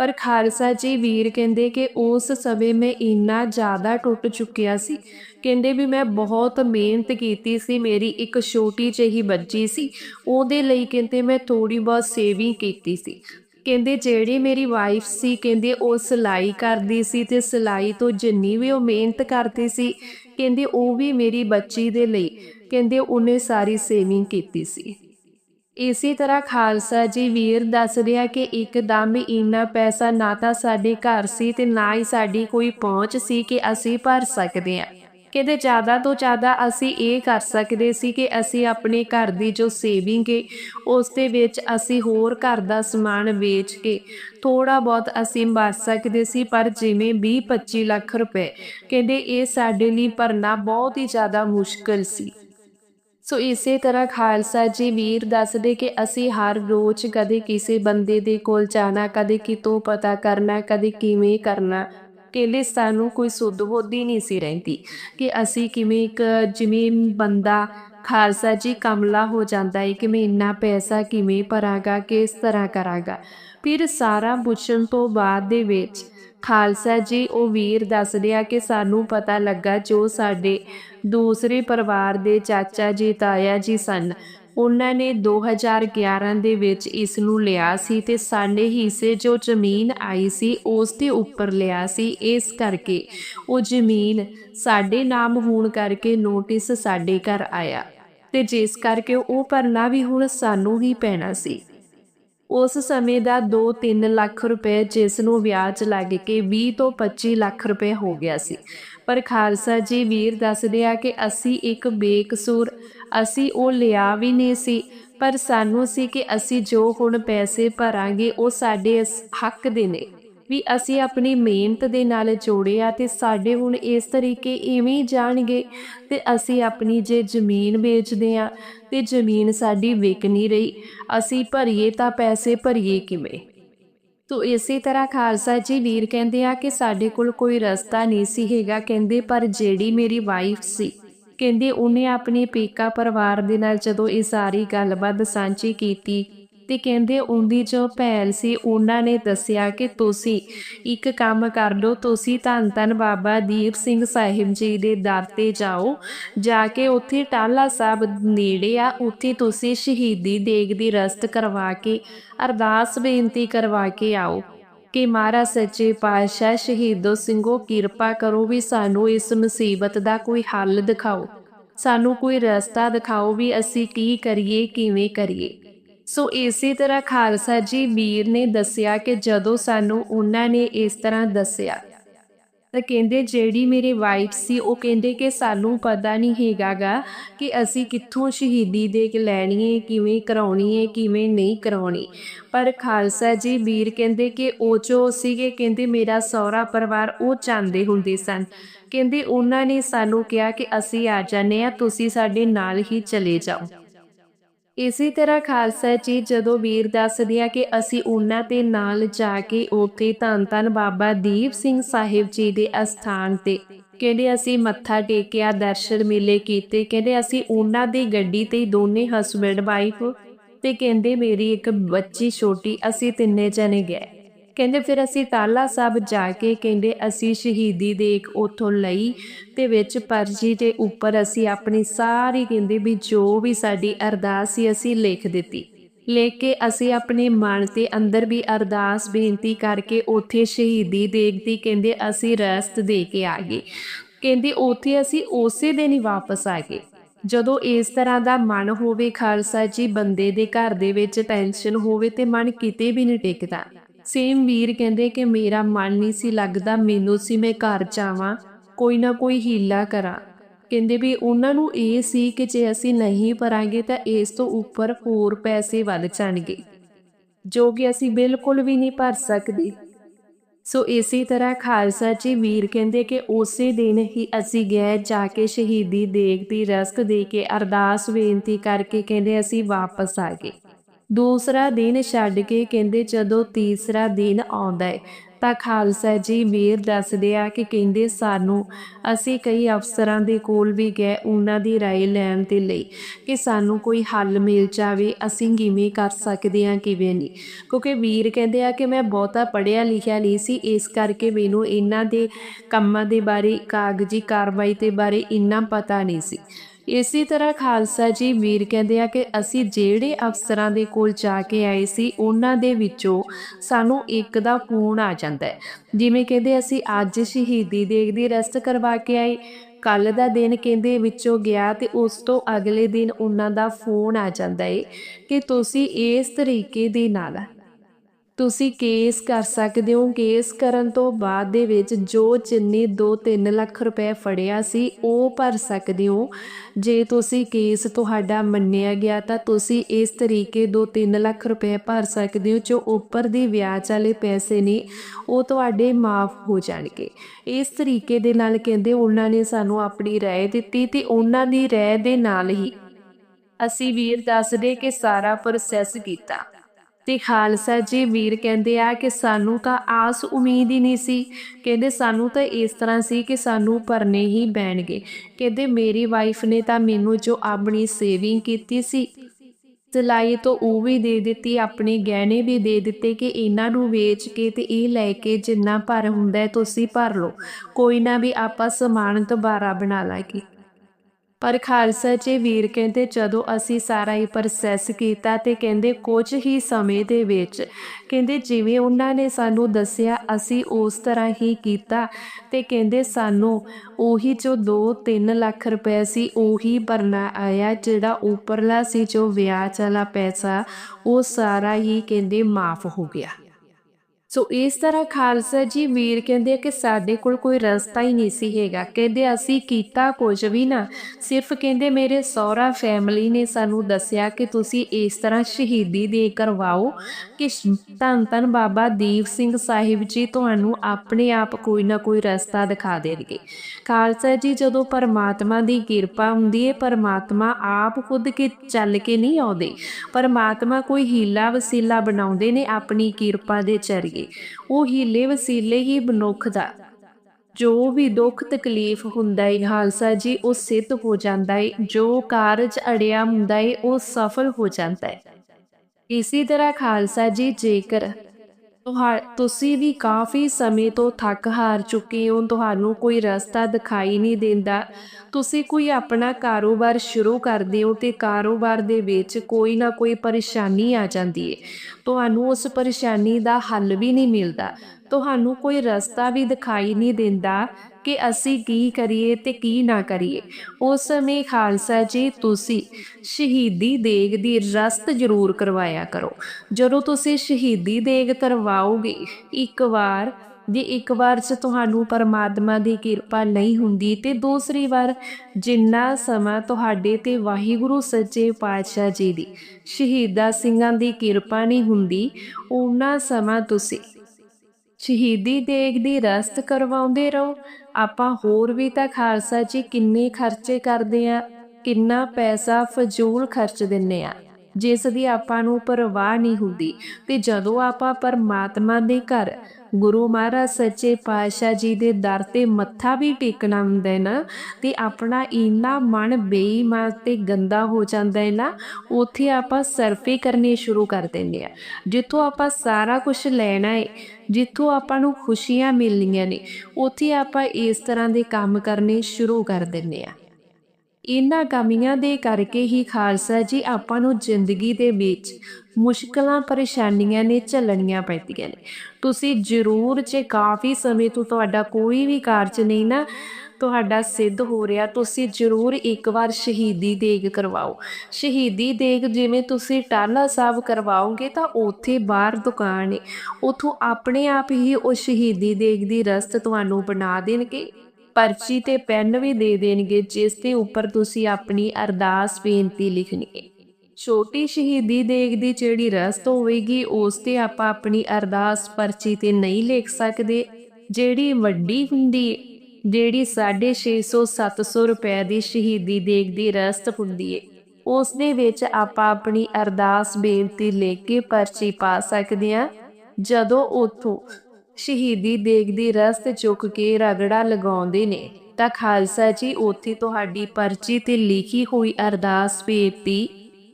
ਪਰ ਖਾਲਸਾ ਜੀ ਵੀਰ ਕਹਿੰਦੇ ਕਿ ਉਸ ਸਮੇਂ ਮੈਂ ਇੰਨਾ ਜ਼ਿਆਦਾ ਟੁੱਟ ਚੁੱਕਿਆ ਸੀ। ਕਹਿੰਦੇ ਵੀ ਮੈਂ ਬਹੁਤ ਮਿਹਨਤ ਕੀਤੀ ਸੀ, ਮੇਰੀ ਇੱਕ ਛੋਟੀ ਜਿਹੀ ਬੱਚੀ ਸੀ। ਉਹਦੇ ਲਈ ਕਹਿੰਦੇ ਮੈਂ ਥੋੜੀ ਬਹੁਤ ਸੇਵਿੰਗ ਕੀਤੀ ਸੀ। ਕਹਿੰਦੇ ਜਿਹੜੀ ਮੇਰੀ ਵਾਈਫ ਸੀ, ਕਹਿੰਦੇ ਉਹ ਸਿਲਾਈ ਕਰਦੀ ਸੀ ਤੇ ਸਿਲਾਈ ਤੋਂ ਜਿੰਨੀ ਵੀ ਉਹ ਮਿਹਨਤ ਕਰਦੀ ਸੀ, ਕਹਿੰਦੇ ਉਹ ਵੀ ਮੇਰੀ ਬੱਚੀ ਦੇ ਲਈ। ਕਹਿੰਦੇ ਉਹਨੇ ਸਾਰੀ ਸੇਵਿੰਗ ਕੀਤੀ ਸੀ। ਇਸੇ ਤਰ੍ਹਾਂ ਖਾਲਸਾ ਜੀ ਵੀਰ ਦੱਸ ਰਿਹਾ ਕਿ ਇੱਕਦਮ ਇੰਨਾ ਪੈਸਾ ਨਾ ਤਾਂ ਸਾਡੇ ਘਰ ਸੀ ਤੇ ਨਾ ਹੀ ਸਾਡੀ ਕੋਈ ਪਹੁੰਚ ਸੀ ਕਿ ਅਸੀਂ ਭਰ ਸਕਦੇ ਹਾਂ। ਕਹਿੰਦੇ ਜ਼ਿਆਦਾ ਤੋਂ ਜ਼ਿਆਦਾ ਅਸੀਂ ਇਹ ਕਰ ਸਕਦੇ ਸੀ ਕਿ ਅਸੀਂ ਆਪਣੇ ਘਰ ਦੀ ਜੋ ਸੇਵਿੰਗ ਹੈ ਉਸ ਦੇ ਵਿੱਚ ਅਸੀਂ ਹੋਰ ਘਰ ਦਾ ਸਮਾਨ ਵੇਚ ਕੇ ਥੋੜਾ ਬਹੁਤ ਅਸੀਂ ਬਚ ਸਕਦੇ ਸੀ, ਪਰ ਜਿਵੇਂ 20-25 ਲੱਖ ਰੁਪਏ, ਕਹਿੰਦੇ ਇਹ ਸਾਡੇ ਲਈ ਭਰਨਾ ਬਹੁਤ ਹੀ ਜ਼ਿਆਦਾ ਮੁਸ਼ਕਲ ਸੀ। ਸੋ ਇਸੇ ਤਰ੍ਹਾਂ ਖਾਲਸਾ ਜੀ ਵੀਰ ਦੱਸਦੇ ਕਿ ਅਸੀਂ ਹਰ ਰੋਜ਼ ਕਦੇ ਕਿਸੇ ਬੰਦੇ ਦੇ ਕੋਲ ਜਾਣਾ, ਕਦੇ ਕਿਤੋਂ ਪਤਾ ਕਰਨਾ, ਕਦੇ ਕਿਵੇਂ ਕਰਨਾ। ਕਹਿੰਦੇ ਸਾਨੂੰ ਕੋਈ ਸੁੱਧ ਬੋਧੀ ਨਹੀਂ ਸੀ ਰਹਿੰਦੀ ਕਿ ਅਸੀਂ ਕਿਵੇਂ ਇੱਕ ਜਿਵੇਂ ਬੰਦਾ ਖਾਲਸਾ ਜੀ ਕਮਲਾ ਹੋ ਜਾਂਦਾ ਹੈ ਕਿ ਮੈਂ ਇੰਨਾ ਪੈਸਾ ਕਿਵੇਂ ਭਰਾਂਗਾ, ਕਿਸ ਤਰ੍ਹਾਂ ਕਰਾਂਗਾ। ਫਿਰ ਸਾਰਾ ਪੁੱਛਣ ਤੋਂ ਬਾਅਦ ਦੇ ਵਿੱਚ ਖਾਲਸਾ ਜੀ, ਉਹ ਵੀਰ ਦੱਸਦੇ ਆ ਕਿ ਸਾਨੂੰ ਪਤਾ ਲੱਗਾ ਜੋ ਸਾਡੇ ਦੂਸਰੇ ਪਰਿਵਾਰ ਦੇ ਚਾਚਾ ਜੀ, ਤਾਇਆ ਜੀ ਸਨ। ਉਹਨਾਂ ਨੇ 2011 ਦੇ ਵਿੱਚ ਇਸ ਨੂੰ ਲਿਆ ਸੀ ਤੇ ਸਾਡੇ ਹਿੱਸੇ ਜੋ ਜ਼ਮੀਨ ਆਈ ਸੀ, ਉਸ ਦੇ ਉੱਪਰ ਲਿਆ ਸੀ। ਇਸ ਕਰਕੇ ਉਹ ਜ਼ਮੀਨ ਸਾਡੇ ਨਾਮ ਹੋਣ ਕਰਕੇ ਨੋਟਿਸ ਸਾਡੇ ਘਰ ਆਇਆ ਤੇ ਜਿਸ ਕਰਕੇ ਉਹ ਭਰਨਾ ਵੀ ਹੁਣ ਸਾਨੂੰ ਹੀ ਪੈਣਾ ਸੀ। ਉਸ ਸਮੇਂ ਦਾ 2-3 ਲੱਖ ਰੁਪਏ ਜਿਸ ਨੂੰ ਵਿਆਜ ਲੱਗ ਕੇ 20 ਤੋਂ 25 ਲੱਖ ਰੁਪਏ ਹੋ ਗਿਆ ਸੀ। ਪਰ ਖਾਲਸਾ ਜੀ ਵੀਰ ਦੱਸਦੇ ਆ ਕਿ ਅਸੀਂ ਇੱਕ ਬੇਕਸੂਰ, ਅਸੀਂ ਉਹ ਲਿਆ ਵੀ ਨਹੀਂ ਸੀ, ਪਰ ਸਾਨੂੰ ਸੀ ਕਿ ਅਸੀਂ ਜੋ ਹੁਣ ਪੈਸੇ ਭਰਾਂਗੇ ਉਹ ਸਾਡੇ ਹੱਕ ਦੇ ਨੇ। ਵੀ ਅਸੀਂ ਆਪਣੀ ਮਿਹਨਤ ਦੇ ਨਾਲ ਜੋੜੇ ਆ ਤੇ ਸਾਡੇ ਹੁਣ ਇਸ ਤਰੀਕੇ ਇਵੇਂ ਜਾਣਗੇ ਤੇ ਅਸੀਂ ਆਪਣੀ ਜੇ ਜ਼ਮੀਨ ਵੇਚਦੇ ਆ ਤੇ ਜ਼ਮੀਨ ਸਾਡੀ ਵਿਕ ਨਹੀਂ ਰਹੀ। ਅਸੀਂ ਭਰੀਏ ਤਾਂ ਪੈਸੇ ਭਰੀਏ ਕਿਵੇਂ? ਤੋ ਇਸੇ ਤਰ੍ਹਾਂ ਖਾਲਸਾ ਜੀ ਵੀਰ ਕਹਿੰਦੇ ਆ ਕਿ ਸਾਡੇ ਕੋਲ ਕੋਈ ਰਸਤਾ ਨਹੀਂ ਸੀ ਹੈਗਾ। ਕਹਿੰਦੇ, ਪਰ ਜਿਹੜੀ ਮੇਰੀ ਵਾਈਫ ਸੀ, ਕਹਿੰਦੇ ਉਹਨੇ ਆਪਣੇ ਪੇਕਾ ਪਰਿਵਾਰ ਦੇ ਨਾਲ ਜਦੋਂ ਇਹ ਸਾਰੀ ਗੱਲਬਾਤ ਸਾਂਝੀ ਕੀਤੀ ਤੇ ਕਹਿੰਦੇ ਉਹਦੀ ਜੋ ਭੈਣ ਸੀ, ਉਹਨਾਂ ਨੇ ਦੱਸਿਆ ਕਿ ਤੁਸੀਂ ਇੱਕ ਕੰਮ ਕਰ ਲਓ, ਤੁਸੀਂ ਧੰਨ ਧੰਨ ਬਾਬਾ ਦੀਪ ਸਿੰਘ ਸਾਹਿਬ ਜੀ ਦੇ ਦਰ ਤੇ ਜਾਓ, ਜਾ ਕੇ ਉੱਥੇ ਟਾਲਾ ਸਾਹਿਬ ਨੇੜੇ ਆ, ਉੱਥੇ ਤੁਸੀਂ ਸ਼ਹੀਦੀ ਦੇਗ ਦੀ ਰਸਤ ਕਰਵਾ ਕੇ, ਅਰਦਾਸ ਬੇਨਤੀ ਕਰਵਾ ਕੇ ਆਓ। ਕਿ ਮਹਾਰਾ ਸੱਚੇ ਪਾਤਸ਼ਾਹ ਸ਼ਹੀਦੋ ਸਿੰਘੋ, ਕਿਰਪਾ ਕਰੋ ਵੀ ਸਾਨੂੰ ਇਸ ਮੁਸੀਬਤ ਦਾ ਕੋਈ ਹੱਲ ਦਿਖਾਓ। ਸਾਨੂੰ ਕੋਈ ਰਸਤਾ ਦਿਖਾਓ ਵੀ ਅਸੀਂ ਕੀ ਕਰੀਏ, ਕਿਵੇਂ ਕਰੀਏ। ਸੋ ਇਸੇ ਤਰ੍ਹਾਂ ਖਾਲਸਾ ਜੀ ਵੀਰ ਨੇ ਦੱਸਿਆ ਕਿ ਜਦੋਂ ਸਾਨੂੰ ਉਹਨਾਂ ਨੇ ਇਸ ਤਰ੍ਹਾਂ ਦੱਸਿਆ, ਤਾਂ ਕਹਿੰਦੇ ਜਿਹੜੀ ਮੇਰੇ ਵਾਈਫ ਸੀ, ਉਹ ਕਹਿੰਦੇ ਕਿ ਸਾਨੂੰ ਪਤਾ ਨਹੀਂ ਹੈਗਾਗਾ ਕਿ ਅਸੀਂ ਕਿੱਥੋਂ ਸ਼ਹੀਦੀ ਦੇ ਕੇ ਲੈਣੀ ਹੈ ਕਿਵੇਂ ਕਰਾਉਣੀ ਹੈ ਕਿਵੇਂ ਨਹੀਂ ਕਰਾਉਣੀ। ਪਰ ਖਾਲਸਾ ਜੀ ਵੀਰ ਕਹਿੰਦੇ ਕਿ ਉਹ ਜੋ ਸੀਗੇ, ਕਹਿੰਦੇ ਮੇਰਾ ਸਹੁਰਾ ਪਰਿਵਾਰ ਉਹ ਚਾਹੁੰਦੇ ਹੁੰਦੇ ਸਨ। ਕਹਿੰਦੇ ਉਹਨਾਂ ਨੇ ਸਾਨੂੰ ਕਿਹਾ ਕਿ ਅਸੀਂ ਆ ਜਾਣੇ ਆ ਤੁਸੀਂ ਸਾਡੇ ਨਾਲ ਹੀ ਚਲੇ ਜਾਓ। ਇਸੇ ਤਰ੍ਹਾਂ ਖਾਲਸਾ ਜੀ ਜਦੋਂ ਵੀਰ ਦੱਸਦੀ ਆ ਕਿ ਅਸੀਂ ਉਹਨਾਂ ਦੇ ਨਾਲ ਜਾ ਕੇ ਉੱਥੇ ਧੰਨ ਧੰਨ ਬਾਬਾ ਦੀਪ ਸਿੰਘ ਸਾਹਿਬ ਜੀ ਦੇ ਅਸਥਾਨ ਤੇ ਕਹਿੰਦੇ ਅਸੀਂ ਮੱਥਾ ਟੇਕਿਆ, ਦਰਸ਼ਨ ਮੇਲੇ ਕੀਤੇ, ਕਹਿੰਦੇ ਅਸੀਂ ਉਹਨਾਂ ਦੀ ਗੱਡੀ ਤੇ ਦੋਨੇ ਹਸਬੰਡ ਵਾਈਫ ਤੇ ਕਹਿੰਦੇ ਮੇਰੀ ਇੱਕ ਬੱਚੀ ਛੋਟੀ, ਅਸੀਂ ਤਿੰਨੇ ਜਣੇ ਗਏ। ਕਹਿੰਦੇ ਫਿਰ ਅਸੀਂ ਤਾਲਾ ਸਾਹਿਬ ਜਾ ਕੇ ਕਹਿੰਦੇ ਅਸੀਂ ਸ਼ਹੀਦੀ ਦੇ ਇੱਕ ਉਥੋਂ ਲਈ ਤੇ ਵਿੱਚ ਪਰਜੀ ਦੇ ਉੱਪਰ ਅਸੀਂ ਆਪਣੀ ਸਾਰੀ ਕਹਿੰਦੇ ਵੀ ਜੋ ਵੀ ਸਾਡੀ ਅਰਦਾਸ ਸੀ ਅਸੀਂ ਲਿਖ ਦਿੱਤੀ। ਲਿਖ ਕੇ ਅਸੀਂ ਆਪਣੇ ਮਨ ਤੇ ਅੰਦਰ ਵੀ ਅਰਦਾਸ ਬੇਨਤੀ ਕਰਕੇ ਉਥੇ ਸ਼ਹੀਦੀ ਦੇਖਦੀ ਕਹਿੰਦੇ ਅਸੀਂ ਰਸਤ ਦੇ ਕੇ ਆ ਗਏ। ਕਹਿੰਦੇ ਉਥੇ ਅਸੀਂ ਉਸੇ ਦਿਨ ਹੀ ਵਾਪਸ ਆ ਗਏ। ਜਦੋਂ ਇਸ ਤਰ੍ਹਾਂ ਦਾ ਮਨ ਹੋਵੇ ਖਾਲਸਾ ਜੀ ਬੰਦੇ ਦੇ ਘਰ ਦੇ ਵਿੱਚ ਟੈਨਸ਼ਨ ਹੋਵੇ ਤੇ ਮਨ ਕਿਤੇ ਵੀ ਨਹੀਂ ਟਿਕਦਾ। ਸੇਮ ਵੀਰ ਕਹਿੰਦੇ ਕਿ ਮੇਰਾ ਮਨ ਨਹੀਂ ਸੀ ਲੱਗਦਾ, ਮੈਨੂੰ ਸੀ ਮੈਂ ਘਰ ਜਾਵਾਂ, ਕੋਈ ਨਾ ਕੋਈ ਹੀਲਾ ਕਰਾਂ। ਕਹਿੰਦੇ ਵੀ ਉਹਨਾਂ ਨੂੰ ਇਹ ਸੀ ਕਿ ਜੇ ਅਸੀਂ ਨਹੀਂ ਭਰਾਂਗੇ ਤਾਂ ਇਸ ਤੋਂ ਉੱਪਰ ਹੋਰ ਪੈਸੇ ਵੱਧ ਜਾਣਗੇ, ਜੋ ਕਿ ਅਸੀਂ ਬਿਲਕੁਲ ਵੀ ਨਹੀਂ ਭਰ ਸਕਦੇ। ਸੋ ਇਸੇ ਤਰ੍ਹਾਂ ਖਾਲਸਾ ਜੀ ਵੀਰ ਕਹਿੰਦੇ ਕਿ ਉਸੇ ਦਿਨ ਹੀ ਅਸੀਂ ਗਏ, ਜਾ ਕੇ ਸ਼ਹੀਦੀ ਦੇਗ ਦੀ ਰਸਤ ਦੇ ਕੇ ਅਰਦਾਸ ਬੇਨਤੀ ਕਰਕੇ ਕਹਿੰਦੇ ਅਸੀਂ ਵਾਪਸ ਆ ਗਏ। ਦੂਸਰਾ ਦਿਨ ਛੱਡ ਕੇ ਕਹਿੰਦੇ ਜਦੋਂ ਤੀਸਰਾ ਦਿਨ ਆਉਂਦਾ ਹੈ ਤਾਂ ਖਾਲਸਾ ਜੀ ਵੀਰ ਦੱਸਦੇ ਆ ਕਿ ਕਹਿੰਦੇ ਸਾਨੂੰ ਅਸੀਂ ਕਈ ਅਫਸਰਾਂ ਦੇ ਕੋਲ ਵੀ ਗਏ ਉਹਨਾਂ ਦੀ رائے ਲੈਣ ਦੇ ਲਈ ਕਿ ਸਾਨੂੰ ਕੋਈ ਹੱਲ ਮਿਲ ਜਾਵੇ ਅਸੀਂ ਕਿਵੇਂ ਕਰ ਸਕਦੇ ਹਾਂ ਕਿਵੇਂ ਨਹੀਂ ਕਿਉਂਕਿ ਵੀਰ ਕਹਿੰਦੇ ਆ ਕਿ ਮੈਂ ਬਹੁਤਾ ਪੜ੍ਹਿਆ ਲਿਖਿਆ ਨਹੀਂ ਸੀ ਇਸ ਕਰਕੇ ਮੈਨੂੰ ਇਹਨਾਂ ਦੇ ਕੰਮਾਂ ਦੇ ਬਾਰੇ ਕਾਗਜ਼ੀ ਕਾਰਵਾਈ ਦੇ ਬਾਰੇ ਇੰਨਾ ਪਤਾ ਨਹੀਂ ਸੀ ਇਸੇ ਤਰ੍ਹਾਂ ਖਾਲਸਾ ਜੀ ਵੀਰ ਕਹਿੰਦੇ ਆ ਕਿ ਅਸੀਂ ਜਿਹੜੇ ਅਫਸਰਾਂ ਦੇ ਕੋਲ ਜਾ ਕੇ ਆਏ ਸੀ, ਉਹਨਾਂ ਦੇ ਵਿੱਚੋਂ ਸਾਨੂੰ ਇੱਕ ਦਾ ਫੋਨ ਆ ਜਾਂਦਾ ਹੈ। ਜਿਵੇਂ ਕਹਿੰਦੇ ਅਸੀਂ ਅੱਜ ਸ਼ਹੀਦੀ ਦੇਗ ਦੀ ਰਸਤ ਕਰਵਾ ਕੇ ਆਏ ਕੱਲ ਦਾ ਦਿਨ ਕਹਿੰਦੇ ਵਿੱਚੋਂ ਗਿਆ ਤੇ ਉਸ ਤੋਂ ਅਗਲੇ ਦਿਨ ਉਹਨਾਂ ਦਾ ਫੋਨ ਆ ਜਾਂਦਾ ਏ ਕਿ ਤੁਸੀਂ ਇਸ ਤਰੀਕੇ ਦੇ ਨਾਲ ਤੁਸੀਂ ਕੇਸ ਕਰ ਸਕਦੇ ਹੋ। ਕੇਸ ਕਰਨ ਤੋਂ ਬਾਅਦ ਦੇ ਵਿੱਚ ਜੋ ਚਿੰਨੀ 2-3 ਲੱਖ ਰੁਪਏ ਫੜਿਆ ਸੀ, ਉਹ ਭਰ ਸਕਦੇ ਹੋ। ਜੇ ਤੁਸੀਂ ਕੇਸ ਤੁਹਾਡਾ ਮੰਨਿਆ ਗਿਆ ਤਾਂ ਤੁਸੀਂ ਇਸ ਤਰੀਕੇ 2-3 ਲੱਖ ਰੁਪਏ ਭਰ ਸਕਦੇ ਹੋ, ਜੋ ਉੱਪਰ ਦੀ ਵਿਆਜ ਵਾਲੇ ਪੈਸੇ ਨੇ, ਉਹ ਤੁਹਾਡੇ ਮਾਫ ਹੋ ਜਾਣਗੇ। ਇਸ ਤਰੀਕੇ ਦੇ ਨਾਲ ਕਹਿੰਦੇ ਉਹਨਾਂ ਨੇ ਸਾਨੂੰ ਆਪਣੀ ਰਾਏ ਦਿੱਤੀ ਤੇ ਉਹਨਾਂ ਦੀ ਰਾਏ ਦੇ ਨਾਲ ਹੀ ਅਸੀਂ ਵੀਰ ਦੱਸਦੇ ਕਿ ਸਾਰਾ ਪ੍ਰੋਸੈਸ ਕੀਤਾ। ਤੇ ਖਾਲਸਾ ਜੀ ਵੀਰ ਕਹਿੰਦੇ ਆ ਕਿ ਸਾਨੂੰ ਤਾਂ ਆਸ ਉਮੀਦ ਹੀ ਨਹੀਂ ਸੀ। ਕਹਿੰਦੇ ਸਾਨੂੰ ਤਾਂ ਇਸ ਤਰ੍ਹਾਂ ਸੀ ਕਿ ਸਾਨੂੰ ਭਰਨੇ ਹੀ ਬੈਣਗੇ ਕਹਿੰਦੇ ਮੇਰੀ ਵਾਈਫ ਨੇ ਤਾਂ ਮੈਨੂੰ ਜੋ ਆਪਣੀ ਸੇਵਿੰਗ ਕੀਤੀ ਸੀ, ਸਿਲਾਈ ਤੋਂ ਉਹ ਵੀ ਦੇ ਦਿੱਤੀ, ਆਪਣੇ ਗਹਿਣੇ ਵੀ ਦੇ ਦਿੱਤੇ ਕਿ ਇਹਨਾਂ ਨੂੰ ਵੇਚ ਕੇ ਤੇ ਇਹ ਲੈ ਕੇ ਜਿੰਨਾ ਭਰ ਹੁੰਦਾ ਤੁਸੀਂ ਭਰ ਲਓ। ਕੋਈ ਨਾ ਵੀ ਆਪਾਂ ਸਮਾਨ ਦੁਬਾਰਾ ਬਣਾ ਲਾਂਗੇ। ਪਰ ਖਾਲਸਾ ਜੀ ਵੀਰ ਕਹਿੰਦੇ, ਜਦੋਂ ਅਸੀਂ ਸਾਰਾ ਹੀ ਪ੍ਰੋਸੈਸ ਕੀਤਾ ਤੇ ਕਹਿੰਦੇ, ਕੁਝ ਹੀ ਸਮੇਂ ਦੇ ਵਿੱਚ ਕਹਿੰਦੇ, ਜਿਵੇਂ ਉਹਨਾਂ ਨੇ ਸਾਨੂੰ ਦੱਸਿਆ, ਅਸੀਂ ਉਸ ਤਰ੍ਹਾਂ ਹੀ ਕੀਤਾ ਤੇ ਕਹਿੰਦੇ, ਸਾਨੂੰ ਉਹੀ ਜੋ 2-3 ਲੱਖ ਰੁਪਏ ਸੀ, ਉਹੀ ਭਰਨਾ ਆਇਆ, ਜਿਹੜਾ ਉੱਪਰਲਾ ਸੀ ਜੋ ਵਿਆਜ ਵਾਲਾ ਪੈਸਾ, ਉਹ ਸਾਰਾ ਹੀ ਕਹਿੰਦੇ ਮਾਫ ਹੋ ਗਿਆ। ਸੋ ਇਸ ਤਰ੍ਹਾਂ ਖਾਲਸਾ ਜੀ ਵੀਰ ਕਹਿੰਦੇ ਕਿ ਸਾਡੇ ਕੋਲ ਕੋਈ ਰਸਤਾ ਹੀ ਨਹੀਂ ਸੀ ਹੈਗਾ। ਕਹਿੰਦੇ ਅਸੀਂ ਕੀਤਾ ਕੁਝ ਵੀ ਨਾ, ਸਿਰਫ ਕਹਿੰਦੇ ਮੇਰੇ ਸਹੁਰਾ ਫੈਮਿਲੀ ਨੇ ਸਾਨੂੰ ਦੱਸਿਆ ਕਿ ਤੁਸੀਂ ਇਸ ਤਰ੍ਹਾਂ ਸ਼ਹੀਦੀ ਦੇ ਕਰਵਾਓ ਕਿ ਧੰਨ ਧੰਨ ਬਾਬਾ ਦੀਪ ਸਿੰਘ ਸਾਹਿਬ ਜੀ ਤੁਹਾਨੂੰ ਆਪਣੇ ਆਪ ਕੋਈ ਨਾ ਕੋਈ ਰਸਤਾ ਦਿਖਾ ਦੇਣਗੇ। ਖਾਲਸਾ ਜੀ ਜਦੋਂ ਪਰਮਾਤਮਾ ਦੀ ਕਿਰਪਾ ਹੁੰਦੀ ਹੈ ਪਰਮਾਤਮਾ ਆਪ ਖੁਦ ਕੇ ਚੱਲ ਕੇ ਨਹੀਂ ਆਉਂਦੇ। ਪਰਮਾਤਮਾ ਕੋਈ ਹੀਲਾ ਵਸੀਲਾ ਬਣਾਉਂਦੇ ਨੇ ਆਪਣੀ ਕਿਰਪਾ ਦੇ ਜ਼ਰੀਏ। ਉਹ ਹੀਲੇ ਵਸੀਲੇ ਹੀ ਮਨੁੱਖ ਦਾ। ਜੋ ਵੀ ਦੁੱਖ ਤਕਲੀਫ ਹੁੰਦਾ ਹੈ ਖਾਲਸਾ ਜੀ, ਉਹ ਸਿੱਧ ਹੋ ਜਾਂਦਾ ਹੈ ਜੋ ਕਾਰਜ ਅੜਿਆ ਹੁੰਦਾ ਹੈ ਉਹ ਸਫਲ ਹੋ ਜਾਂਦਾ ਹੈ ਇਸੇ ਤਰ੍ਹਾਂ ਖਾਲਸਾ ਜੀ, ਜੇਕਰ ਤੁਸੀਂ ਵੀ ਕਾਫੀ ਸਮੇਂ ਤੋਂ ਥੱਕ ਹਾਰ ਚੁੱਕੇ ਹੋ, ਤੁਹਾਨੂੰ ਕੋਈ ਰਸਤਾ ਦਿਖਾਈ ਨਹੀਂ ਦਿੰਦਾ। ਤੁਸੀਂ ਕੋਈ ਆਪਣਾ ਕਾਰੋਬਾਰ ਸ਼ੁਰੂ ਕਰਦੇ ਹੋ ਤੇ ਕਾਰੋਬਾਰ ਦੇ ਵਿੱਚ ਕੋਈ ਨਾ ਕੋਈ ਪਰੇਸ਼ਾਨੀ ਆ ਜਾਂਦੀ ਹੈ ਤੁਹਾਨੂੰ ਉਸ ਪਰੇਸ਼ਾਨੀ ਦਾ ਹੱਲ ਵੀ ਨਹੀਂ ਮਿਲਦਾ। ਤੁਹਾਨੂੰ ਕੋਈ ਰਸਤਾ ਵੀ ਦਿਖਾਈ ਨਹੀਂ ਦਿੰਦਾ ਕਿ ਅਸੀਂ ਕੀ ਕਰੀਏ ਤੇ ਕੀ ਨਾ ਕਰੀਏ। ਉਸ ਸਮੇਂ ਖਾਲਸਾ ਜੀ, ਤੁਸੀਂ ਸ਼ਹੀਦੀ ਦੇਗ ਦੀ ਰਸਤ ਜ਼ਰੂਰ ਕਰਵਾਇਆ ਕਰੋ। ਜਦੋਂ ਤੁਸੀਂ ਸ਼ਹੀਦੀ ਦੇਗ ਕਰਵਾਓਗੇ, ਇੱਕ ਵਾਰ, ਜੇ ਇੱਕ ਵਾਰ 'ਚ ਤੁਹਾਨੂੰ ਪਰਮਾਤਮਾ ਦੀ ਕਿਰਪਾ ਨਹੀਂ ਹੁੰਦੀ ਤੇ ਦੂਸਰੀ ਵਾਰ, ਜਿੰਨਾ ਸਮਾਂ ਤੁਹਾਡੇ ਤੇ ਵਾਹਿਗੁਰੂ ਸੱਚੇ ਪਾਤਸ਼ਾਹ ਜੀ ਦੀ ਸ਼ਹੀਦਾ ਸਿੰਘਾਂ ਦੀ ਕਿਰਪਾ ਨਹੀਂ ਹੁੰਦੀ ਉਹਨਾਂ ਸਮਾਂ ਤੁਸੀਂ ਸ਼ਹੀਦੀ ਦੇਗ ਦੀ ਰਸਤ ਕਰਵਾਉਂਦੇ ਰਹੋ। ਆਪਾਂ ਹੋਰ ਵੀ ਤਾਂ ਖਾਲਸਾ ਜੀ ਕਿੰਨੇ ਖਰਚੇ ਕਰਦੇ ਆ, ਕਿੰਨਾ ਪੈਸਾ ਫਜ਼ੂਲ ਖਰਚ ਦਿੰਨੇ ਆ। ਜਿਸ ਦੀ ਆਪਾਂ ਨੂੰ ਪਰਵਾਹ ਨਹੀਂ ਹੁੰਦੀ। ਤੇ ਜਦੋਂ ਆਪਾਂ ਪਰਮਾਤਮਾ ਦੇ ਘਰ, ਗੁਰੂ ਮਹਾਰਾਜ ਸੱਚੇ ਪਾਤਸ਼ਾਹ ਜੀ ਦੇ ਦਰ ਤੇ ਮੱਥਾ ਵੀ ਟੇਕਣਾ ਹੁੰਦਾ ਹੈ ਨਾ, ਤੇ ਆਪਣਾ ਇੰਨਾ ਮਨ ਬੇਈਮਾਨ ਤੇ ਗੰਦਾ ਹੋ ਜਾਂਦਾ ਹੈ ਨਾ, ਉੱਥੇ ਆਪਾਂ ਸਰਫੇ ਕਰਨੇ ਸ਼ੁਰੂ ਕਰ ਦਿੰਦੇ ਆ ਜਿੱਥੋਂ ਆਪਾਂ ਸਾਰਾ ਕੁਝ ਲੈਣਾ ਹੈ, ਜਿੱਥੋਂ ਆਪਾਂ ਨੂੰ ਖੁਸ਼ੀਆਂ ਮਿਲਣੀਆਂ ਨੇ, ਉੱਥੇ ਆਪਾਂ ਇਸ ਤਰ੍ਹਾਂ ਦੇ ਕੰਮ ਕਰਨੇ ਸ਼ੁਰੂ ਕਰ ਦਿੰਦੇ ਆ ਇਹਨਾਂ ਕਮੀਆਂ ਦੇ ਕਰਕੇ ਹੀ ਖਾਲਸਾ ਜੀ ਆਪਾਂ ਨੂੰ ਜ਼ਿੰਦਗੀ ਦੇ ਵਿੱਚ ਮੁਸ਼ਕਲਾਂ, ਪਰੇਸ਼ਾਨੀਆਂ ਨੇ ਝੱਲਣੀਆਂ ਪੈਂਦੀਆਂ ਨੇ। ਤੁਸੀਂ ਜ਼ਰੂਰ ਜੇ ਕਾਫੀ ਸਮੇਂ ਤੋਂ ਤੁਹਾਡਾ ਕੋਈ ਵੀ ਕਾਰਜ ਨਹੀਂ ਨਾ ਤੁਹਾਡਾ ਸਿੱਧ ਹੋ ਰਿਹਾ, ਤੁਸੀਂ ਜ਼ਰੂਰ ਇੱਕ ਵਾਰ ਸ਼ਹੀਦੀ ਦੇਗ ਕਰਵਾਓ। ਸ਼ਹੀਦੀ ਦੇਗ ਜਿਵੇਂ ਤੁਸੀਂ ਟਾਲਾ ਸਾਹਿਬ ਕਰਵਾਓਗੇ ਤਾਂ ਉੱਥੇ ਬਾਹਰ ਦੁਕਾਨ ਹੈ ਉਥੋਂ ਆਪਣੇ ਆਪ ਹੀ ਉਹ ਸ਼ਹੀਦੀ ਦੇਗ ਦੀ ਰਸਤ ਤੁਹਾਨੂੰ ਬਣਾ ਦੇਣਗੇ। ਪਰਚੀ ਤੇ ਪੈਨ ਵੀ ਦੇ ਦੇਣਗੇ, ਜਿਸ ਦੇ ਉੱਪਰ ਤੁਸੀਂ ਆਪਣੀ ਅਰਦਾਸ ਬੇਨਤੀ ਲਿਖਣੀ ਹੈ। ਛੋਟੀ ਸ਼ਹੀਦੀ ਦੇਗ ਦੀ ਜਿਹੜੀ ਰਸਤ ਹੋਵੇਗੀ, ਉਸ ਤੇ ਆਪਾਂ ਆਪਣੀ ਅਰਦਾਸ ਪਰਚੀ ਤੇ ਨਹੀਂ ਲਿਖ ਸਕਦੇ। ਜਿਹੜੀ ਵੱਡੀ ਹੁੰਦੀ ਜਿਹੜੀ 650 700 ਰੁਪਏ ਦੀ ਸ਼ਹੀਦੀ ਦੇਗ ਦੀ ਰਸਤ ਹੁੰਦੀ ਏ ਉਸ ਦੇ ਵਿੱਚ ਆਪਾਂ ਆਪਣੀ ਅਰਦਾਸ ਬੇਨਤੀ ਲਿਖ ਕੇ ਪਰਚੀ ਪਾ ਸਕਦੇ ਹਾਂ। ਜਦੋਂ ਉਥੋਂ ਸ਼ਹੀਦੀ ਦੇਗ ਰਸਤ ਚੁੱਕ ਕੇ ਰਗੜਾ ਲਗਾਉਂਦੇ ਨੇ। ਤਾਂ ਖਾਲਸਾ ਜੀ, ਉੱਥੇ ਤੁਹਾਡੀ ਪਰਚੀ ਤੇ ਲਿਖੀ ਹੋਈ ਅਰਦਾਸ ਬੇਨਤੀ,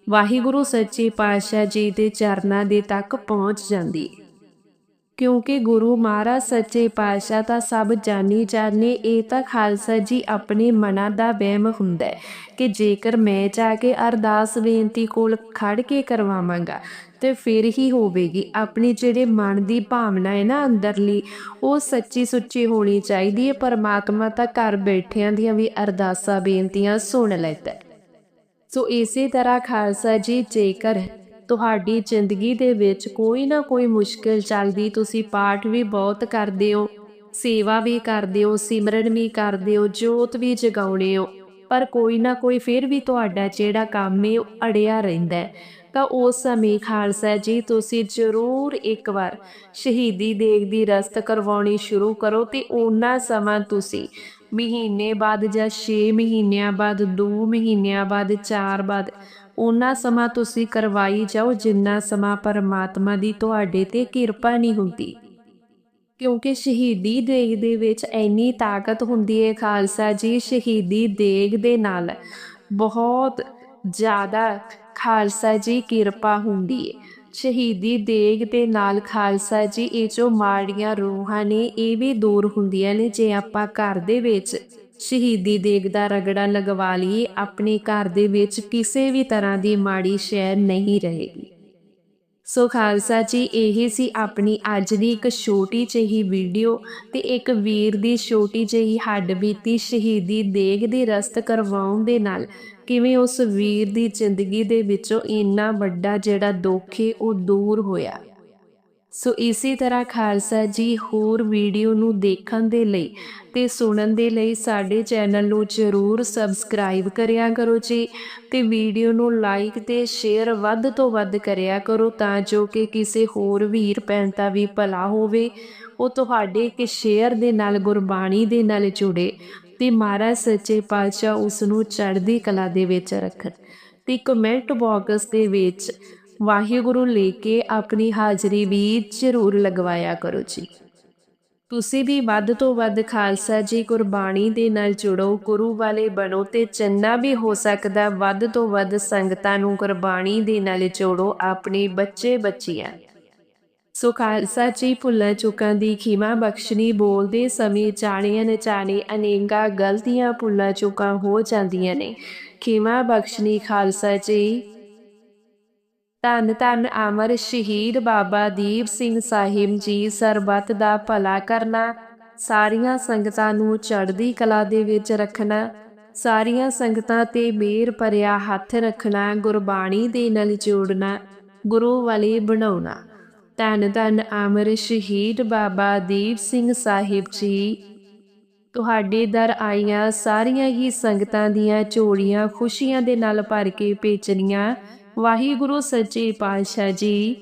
ਵਾਹਿਗੁਰੂ ਸੱਚੇ ਪਾਤਸ਼ਾਹ ਜੀ ਦੇ ਚਰਨਾਂ ਦੇ ਤੱਕ ਪਹੁੰਚ ਜਾਂਦੀ। ਕਿਉਂਕਿ ਗੁਰੂ ਮਹਾਰਾਜ ਸੱਚੇ ਪਾਤਸ਼ਾਹ ਤਾਂ ਸਭ ਜਾਣੀ ਜਾਣੇ, ਇਹ ਤਾਂ ਖਾਲਸਾ ਜੀ ਆਪਣੇ ਮਨਾਂ ਦਾ ਵਹਿਮ ਹੁੰਦਾ ਹੈ ਕਿ ਜੇਕਰ ਮੈਂ ਜਾ ਕੇ ਅਰਦਾਸ ਬੇਨਤੀ ਕੋਲ ਖੜ ਕੇ ਕਰਵਾਵਾਂਗਾ ਤੇ ਫਿਰ ਹੀ ਹੋਵੇਗੀ। ਆਪਣੀ ਜਿਹੜੇ ਮਨ ਦੀ ਭਾਵਨਾ ਹੈ ਨਾ ਅੰਦਰਲੀ, ਉਹ ਸੱਚੀ ਸੁੱਚੀ ਹੋਣੀ ਚਾਹੀਦੀ ਹੈ। ਪਰਮਾਤਮਾ ਤਾਂ ਘਰ ਬੈਠਿਆਂ ਦੀਆਂ ਵੀ ਅਰਦਾਸਾਂ, ਬੇਨਤੀਆਂ ਸੁਣ ਲੈਂਦਾ ਸੋ ਇਸੇ ਤਰ੍ਹਾਂ ਖਾਲਸਾ ਜੀ, ਜੇਕਰ ਤੁਹਾਡੀ ਜ਼ਿੰਦਗੀ ਦੇ ਵਿੱਚ ਕੋਈ ਨਾ ਕੋਈ ਮੁਸ਼ਕਿਲ ਚੱਲਦੀ, ਤੁਸੀਂ ਪਾਠ ਵੀ ਬਹੁਤ ਕਰਦੇ ਹੋ, ਸੇਵਾ ਵੀ ਕਰਦੇ ਹੋ, ਸਿਮਰਨ ਵੀ ਕਰਦੇ ਹੋ, ਜੋਤ ਵੀ ਜਗਾਉਣੇ ਹੋ, ਪਰ ਕੋਈ ਨਾ ਕੋਈ ਫਿਰ ਵੀ ਤੁਹਾਡਾ ਜਿਹੜਾ ਕੰਮ ਹੈ, ਉਹ ਅੜਿਆ ਰਹਿੰਦਾ ਹੈ। ਤਾਂ ਉਸ ਸਮੇਂ ਖਾਲਸਾ ਜੀ, ਤੁਸੀਂ ਜ਼ਰੂਰ ਇੱਕ ਵਾਰ ਸ਼ਹੀਦੀ ਦੇਗ ਦੀ ਰਸਤ ਕਰਵਾਉਣੀ ਸ਼ੁਰੂ ਕਰੋ ਤੇ ਉਹਨਾਂ ਸਮਾਂ ਤੁਸੀਂ ਮਹੀਨੇ ਬਾਅਦ ਜਾਂ 6 ਮਹੀਨਿਆਂ ਬਾਅਦ 2 ਮਹੀਨਿਆਂ ਬਾਅਦ 4 ਬਾਅਦ ਉਹਨਾਂ ਸਮਾਂ ਤੁਸੀਂ ਕਰਵਾਈ ਜਾਓ ਜਿੰਨਾ ਸਮਾਂ ਪਰਮਾਤਮਾ ਦੀ ਤੁਹਾਡੇ ਤੇ ਕਿਰਪਾ ਨਹੀਂ ਹੁੰਦੀ। ਕਿਉਂਕਿ ਸ਼ਹੀਦੀ ਦੇਗ ਦੇ ਵਿੱਚ ਇੰਨੀ ਤਾਕਤ ਹੁੰਦੀ ਹੈ ਖਾਲਸਾ ਜੀ, ਸ਼ਹੀਦੀ ਦੇਗ ਦੇ ਨਾਲ। ਬਹੁਤ ਜ਼ਿਆਦਾ ਖਾਲਸਾ ਜੀ ਕਿਰਪਾ ਹੁੰਦੀ ਹੈ ਸ਼ਹੀਦੀ ਦੇਗ ਦੇ ਨਾਲ ਖਾਲਸਾ ਜੀ, ਇਹ ਜੋ ਮਾੜੀਆਂ ਰੂਹਾਂ ਨੇ, ਇਹ ਵੀ ਦੂਰ ਹੁੰਦੀਆਂ ਨੇ, ਜੇ ਆਪਾਂ ਘਰ ਦੇ ਵਿੱਚ ਸ਼ਹੀਦੀ ਦੇਗ ਦਾ ਰਗੜਾ ਲਗਵਾ ਲਈਏ, ਆਪਣੇ ਘਰ ਦੇ ਵਿੱਚ ਕਿਸੇ ਵੀ ਤਰ੍ਹਾਂ ਦੀ ਮਾੜੀ ਸ਼ੈ ਨਹੀਂ ਰਹੇਗੀ। ਸੋ ਖਾਲਸਾ ਜੀ, ਇਹ ਸੀ ਆਪਣੀ ਅੱਜ ਦੀ ਇੱਕ ਛੋਟੀ ਜਿਹੀ ਵੀਡੀਓ ਤੇ ਇੱਕ ਵੀਰ ਦੀ ਛੋਟੀ ਜਿਹੀ ਹੱਡ ਬੀਤੀ ਸ਼ਹੀਦੀ ਦੇਗ ਦੀ ਰਸਤ ਕਰਵਾਉਣ ਦੇ ਨਾਲ। ਕਿਵੇਂ ਉਸ ਵੀਰ ਦੀ ਜ਼ਿੰਦਗੀ ਦੇ ਵਿੱਚੋਂ ਇੰਨਾ ਵੱਡਾ ਜਿਹੜਾ ਦੁੱਖ ਹੈ ਉਹ ਦੂਰ ਹੋਇਆ। ਸੋ ਇਸੇ ਤਰ੍ਹਾਂ ਖਾਲਸਾ ਜੀ ਹੋਰ ਵੀਡੀਓ ਨੂੰ ਦੇਖਣ ਦੇ ਲਈ ਤੇ ਸੁਣਨ ਦੇ ਲਈ ਸਾਡੇ ਚੈਨਲ ਨੂੰ ਜਰੂਰ ਸਬਸਕ੍ਰਾਈਬ ਕਰਿਆ ਕਰੋ ਜੀ ਤੇ ਵੀਡੀਓ ਨੂੰ ਲਾਈਕ ਤੇ ਸ਼ੇਅਰ ਵੱਧ ਤੋਂ ਵੱਧ ਕਰਿਆ ਕਰੋ ਤਾਂ ਜੋ ਕਿ ਕਿਸੇ ਹੋਰ ਵੀਰ, ਭੈਣ ਦਾ ਵੀ ਭਲਾ ਹੋਵੇ। ਉਹ ਤੁਹਾਡੇ ਇੱਕ ਸ਼ੇਅਰ ਦੇ ਨਾਲ, ਗੁਰਬਾਣੀ ਦੇ ਨਾਲ ਜੁੜੇ। ਤੇ ਮਹਾਰਾਜ ਸੱਚੇ ਪਾਤਸ਼ਾਹ ਉਸ ਨੂੰ ਚੜ੍ਹਦੀ ਕਲਾ ਦੇ ਵਿੱਚ ਰੱਖਣ। ਤੇ ਕਮੈਂਟ ਬਾਕਸ ਦੇ ਵਿੱਚ ਵਾਹਿਗੁਰੂ ਲੈ ਕੇ ਆਪਣੀ ਹਾਜ਼ਰੀ ਵੀ ਜ਼ਰੂਰ ਲਗਵਾਇਆ ਕਰੋ ਜੀ। ਤੁਸੀਂ ਵੀ ਵੱਧ ਤੋਂ ਵੱਧ ਖਾਲਸਾ ਜੀ ਗੁਰਬਾਣੀ ਦੇ ਨਾਲ ਜੁੜੋ, ਗੁਰੂ ਵਾਲੇ ਬਣੋ ਤੇ ਚੰਨਾ ਵੀ ਹੋ ਸਕਦਾ ਵੱਧ ਤੋਂ ਵੱਧ ਸੰਗਤਾਂ ਨੂੰ ਗੁਰਬਾਣੀ ਦੇ ਨਾਲ ਜੋੜੋ ਆਪਣੇ ਬੱਚੇ ਬੱਚੀਆਂ ਸੋ ਖਾਲਸਾ ਜੀ ਭੁੱਲਾਂ ਚੁੱਕਾਂ ਦੀ ਖਿਮਾ ਬਖਸ਼ਣੀ, ਬੋਲਦੇ ਸਮੇਂ ਜਾਣੀਆਂ ਨਚਾਣੇ ਅਨੇਕਾਂ ਗਲਤੀਆਂ ਭੁੱਲਾਂ ਚੁੱਕਾਂ ਹੋ ਜਾਂਦੀਆਂ ਨੇ। ਖਿਮਾ ਬਖਸ਼ਣੀ, ਖਾਲਸਾ ਜੀ। ਧੰਨ ਧੰਨ ਅਮਰ ਸ਼ਹੀਦ ਬਾਬਾ ਦੀਪ ਸਿੰਘ ਸਾਹਿਬ ਜੀ, ਸਰਬੱਤ ਦਾ ਭਲਾ ਕਰਨਾ, ਸਾਰੀਆਂ ਸੰਗਤਾਂ ਨੂੰ ਚੜ੍ਹਦੀ ਕਲਾ ਦੇ ਵਿੱਚ ਰੱਖਣਾ, ਸਾਰੀਆਂ ਸੰਗਤਾਂ ਤੇ ਮੇਰ ਭਰਿਆ ਹੱਥ ਰੱਖਣਾ, ਗੁਰਬਾਣੀ ਦੇ ਨਾਲ ਜੋੜਨਾ, ਗੁਰੂ ਵਾਲੇ ਬਣਾਉਣਾ। ਧੰਨ ਧੰਨ ਅਮਰ ਸ਼ਹੀਦ ਬਾਬਾ ਦੀਪ ਸਿੰਘ ਸਾਹਿਬ ਜੀ। ਤੁਹਾਡੇ ਦਰ ਆਈਆਂ ਸਾਰੀਆਂ ਹੀ ਸੰਗਤਾਂ ਦੀਆਂ ਝੋਲੀਆਂ ਖੁਸ਼ੀਆਂ ਦੇ ਨਾਲ ਭਰ ਕੇ ਭੇਜਣੀਆਂ। ਵਾਹਿਗੁਰੂ ਸੱਚੇ ਪਾਤਸ਼ਾਹ ਜੀ,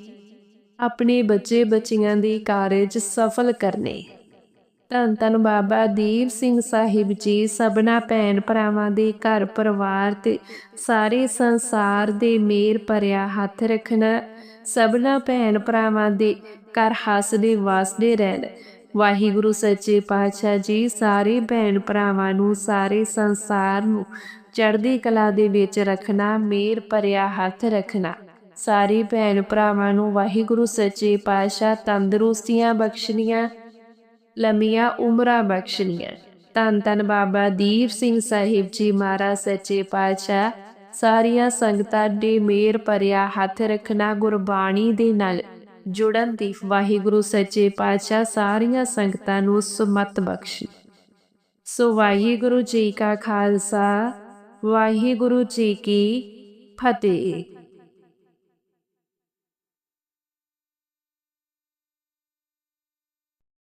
ਆਪਣੇ ਬੱਚੇ ਬੱਚੀਆਂ ਦੇ ਕਾਰਜ ਸਫਲ ਕਰਨੇ। ਧੰਨ ਧੰਨ ਬਾਬਾ ਦੀਪ ਸਿੰਘ ਸਾਹਿਬ ਜੀ, ਸਭਨਾ ਭੈਣ ਭਰਾਵਾਂ ਦੇ ਘਰ ਪਰਿਵਾਰ ਤੇ ਸਾਰੇ ਸੰਸਾਰ ਦੇ ਮੇਰ ਭਰਿਆ ਹੱਥ ਰੱਖਣਾ। ਸਭਨਾ ਭੈਣ ਭਰਾਵਾਂ ਦੇ ਘਰ ਹੱਸਦੇ ਵਾਸਦੇ ਰਹਿਣ। ਵਾਹਿਗੁਰੂ ਸੱਚੇ ਪਾਤਸ਼ਾਹ ਜੀ ਸਾਰੇ ਭੈਣ ਭਰਾਵਾਂ ਨੂੰ ਸਾਰੇ ਸੰਸਾਰ ਨੂੰ ਚੜ੍ਹਦੀ ਕਲਾ ਦੇ ਵਿੱਚ ਰੱਖਣਾ, ਮੇਰ ਭਰਿਆ ਹੱਥ ਰੱਖਣਾ। ਸਾਰੇ ਭੈਣ ਭਰਾਵਾਂ ਨੂੰ ਵਾਹਿਗੁਰੂ ਸੱਚੇ ਪਾਤਸ਼ਾਹ ਤੰਦਰੁਸਤੀਆਂ ਬਖਸ਼ਣੀਆਂ, ਲੰਮੀਆਂ ਉਮਰਾਂ ਬਖਸ਼ਣੀਆਂ। ਧੰਨ ਧੰਨ ਬਾਬਾ ਦੀਪ ਸਿੰਘ ਸਾਹਿਬ ਜੀ ਮਹਾਰਾਜ, ਸੱਚੇ ਪਾਤਸ਼ਾਹ। ਸਾਰੀਆਂ ਸੰਗਤਾਂ ਦੇ ਮੇਰ ਭਰਿਆ ਹੱਥ ਰੱਖਣਾ ਗੁਰਬਾਣੀ ਦੇ ਨਾਲ। ਜੁੜਨ ਦੀ ਵਾਹਿਗੁਰੂ ਸੱਚੇ ਪਾਤਸ਼ਾਹ ਸਾਰੀਆਂ ਸੰਗਤਾਂ ਨੂੰ ਸੁਮਤ ਬਖਸ਼ੀ। ਸੋ ਵਾਹਿਗੁਰੂ ਜੀ ਕਾ ਖਾਲਸਾ, ਵਾਹਿਗੁਰੂ ਜੀ ਕੀ ਫਤਿਹ।